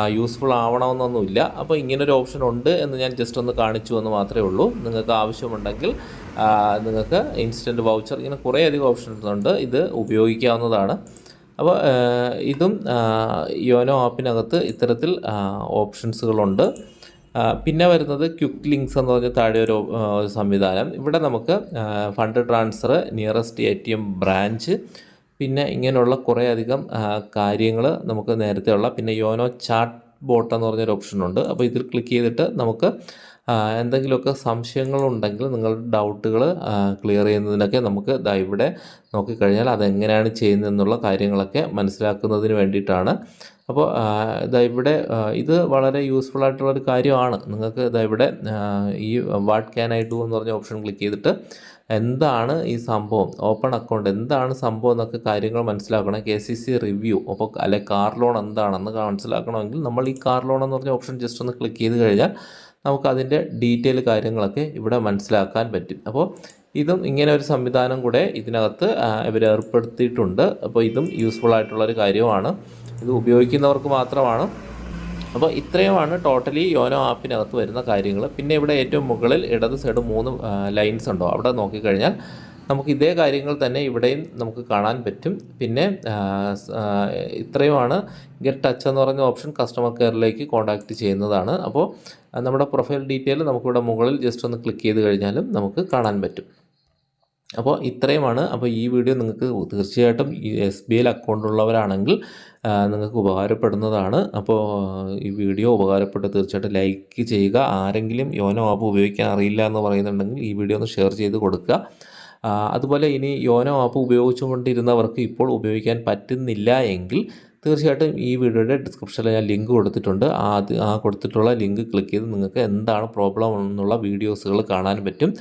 യൂസ്ഫുൾ ആവണമെന്നൊന്നുമില്ല. അപ്പോൾ ഇങ്ങനൊരു ഓപ്ഷൻ ഉണ്ട് എന്ന് ഞാൻ ജസ്റ്റ് ഒന്ന് കാണിച്ചു എന്ന് മാത്രമേ ഉള്ളൂ. നിങ്ങൾക്ക് ആവശ്യമുണ്ടെങ്കിൽ നിങ്ങൾക്ക് ഇൻസ്റ്റന്റ് വൗച്ചർ ഇങ്ങനെ കുറേയധികം ഓപ്ഷൻസ് ഉണ്ട്. ഇത് ഉപയോഗിക്കാവുന്നതാണ്. അപ്പോൾ ഇതും യോനോ ആപ്പിനകത്ത് ഇത്തരത്തിൽ ഓപ്ഷൻസുകളുണ്ട് പിന്നെ വരുന്നത് ക്വിക്ക് ലിങ്ക്സ് എന്ന് പറഞ്ഞ താഴെ ഒരു സംവിധാനം. ഇവിടെ നമുക്ക് fund transfer nearest A T M branch പിന്നെ ഇങ്ങനെയുള്ള കുറേ അധികം കാര്യങ്ങൾ നമുക്ക് നേരത്തെ ഉള്ള പിന്നെ യോനോ ചാറ്റ് ബോട്ട് എന്ന് പറഞ്ഞൊരു ഓപ്ഷനുണ്ട് അപ്പോൾ ഇതിൽ ക്ലിക്ക് ചെയ്തിട്ട് നമുക്ക് എന്തെങ്കിലുമൊക്കെ സംശയങ്ങളുണ്ടെങ്കിൽ നിങ്ങളുടെ ഡൗട്ടുകൾ ക്ലിയർ ചെയ്യുന്നതിനൊക്കെ നമുക്ക് ദാ ഇവിടെ നോക്കിക്കഴിഞ്ഞാൽ അതെങ്ങനെയാണ് ചെയ്യുന്നതെന്നുള്ള കാര്യങ്ങളൊക്കെ മനസ്സിലാക്കുന്നതിന് വേണ്ടിയിട്ടാണ് അപ്പോൾ ഇതാ ഇവിടെ ഇത് വളരെ യൂസ്ഫുൾ ആയിട്ടുള്ള ഒരു കാര്യമാണ്. നിങ്ങൾക്ക് ഇതാ ഇവിടെ ഈ വാട്ട് ക്യാൻ ഐ ഡു എന്ന് പറഞ്ഞ ഓപ്ഷൻ ക്ലിക്ക് ചെയ്തിട്ട് എന്താണ് ഈ സംഭവം? ഓപ്പൺ അക്കൗണ്ട് എന്താണ് സംഭവം എന്നൊക്കെ കാര്യങ്ങൾ മനസ്സിലാക്കണം. കെ സി സി റിവ്യൂ അപ്പോൾ അല്ലെ കാർ ലോൺ എന്താണെന്ന് മനസ്സിലാക്കണമെങ്കിൽ നമ്മൾ ഈ കാർ ലോൺ എന്ന് പറഞ്ഞ ഓപ്ഷൻ ജസ്റ്റ് ഒന്ന് ക്ലിക്ക് ചെയ്ത് കഴിഞ്ഞാൽ നമുക്ക് അതിന്റെ ഡീറ്റെയിൽ കാര്യങ്ങളൊക്കെ ഇവിടെ മനസ്സിലാക്കാൻ പറ്റും. അപ്പോൾ ഇതും ഇങ്ങനെ ഒരു സംവിധാനം കൂടെ ഇതിനകത്ത് ഇവർ ഏർപ്പെടുത്തിയിട്ടുണ്ട്. അപ്പോൾ ഇതും യൂസ്ഫുൾ ആയിട്ടുള്ളൊരു കാര്യമാണ്. ഇത് ഉപയോഗിക്കുന്നവർക്ക് മാത്രമാണ്. അപ്പോൾ ഇത്രയുമാണ് ടോട്ടലി യോനോ ആപ്പിനകത്ത് വരുന്ന കാര്യങ്ങൾ പിന്നെ ഇവിടെ ഏറ്റവും മുകളിൽ ഇടത് സൈഡ് മൂന്ന് ലൈൻസ് ഉണ്ടോ? അവിടെ നോക്കിക്കഴിഞ്ഞാൽ നമുക്ക് ഇതേ കാര്യങ്ങൾ തന്നെ ഇവിടെയും നമുക്ക് കാണാൻ പറ്റും. പിന്നെ ഇത്രയുമാണ് ഗെറ്റ് ടച്ച് എന്ന് പറഞ്ഞ ഓപ്ഷൻ കസ്റ്റമർ കെയറിലേക്ക് കോൺടാക്റ്റ് ചെയ്യുന്നതാണ്. അപ്പോൾ നമ്മുടെ പ്രൊഫൈൽ ഡീറ്റെയിൽ നമുക്കിവിടെ മുകളിൽ ജസ്റ്റ് ഒന്ന് ക്ലിക്ക് ചെയ്ത് കഴിഞ്ഞാലും നമുക്ക് കാണാൻ പറ്റും. അപ്പോൾ ഇത്രയുമാണ്. അപ്പോൾ ഈ വീഡിയോ നിങ്ങൾക്ക് തീർച്ചയായിട്ടും എസ് ബി ഐയിൽ അക്കൗണ്ട് ഉള്ളവരാണെങ്കിൽ നിങ്ങൾക്ക് ഉപകാരപ്പെടുന്നതാണ്. അപ്പോൾ ഈ വീഡിയോ ഉപകാരപ്പെട്ട് തീർച്ചയായിട്ടും ലൈക്ക് ചെയ്യുക. ആരെങ്കിലും യോനോ ആപ്പ് ഉപയോഗിക്കാൻ അറിയില്ല എന്ന് പറയുന്നുണ്ടെങ്കിൽ ഈ വീഡിയോ ഒന്ന് ഷെയർ ചെയ്ത് കൊടുക്കുക. അതുപോലെ ഇനി യോനോ ആപ്പ് ഉപയോഗിച്ചുകൊണ്ടിരുന്നവർക്ക് ഇപ്പോൾ ഉപയോഗിക്കാൻ പറ്റുന്നില്ല എങ്കിൽ തീർച്ചയായിട്ടും ഈ വീഡിയോയുടെ ഡിസ്ക്രിപ്ഷനിൽ ഞാൻ ലിങ്ക് കൊടുത്തിട്ടുണ്ട്. ആ ആ കൊടുത്തിട്ടുള്ള ലിങ്ക് ക്ലിക്ക് ചെയ്ത് നിങ്ങൾക്ക് എന്താണ് പ്രോബ്ലം എന്നുള്ള വീഡിയോസുകൾ കാണാൻ പറ്റും.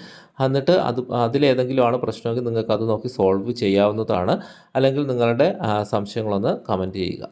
എന്നിട്ട് അത് അതിലേതെങ്കിലും ആണ് പ്രശ്നമെങ്കിൽ നിങ്ങൾക്ക് അത് നോക്കി സോൾവ് ചെയ്യാവുന്നതാണ്. അല്ലെങ്കിൽ നിങ്ങളുടെ സംശയങ്ങളൊന്ന് കമന്റ് ചെയ്യുക.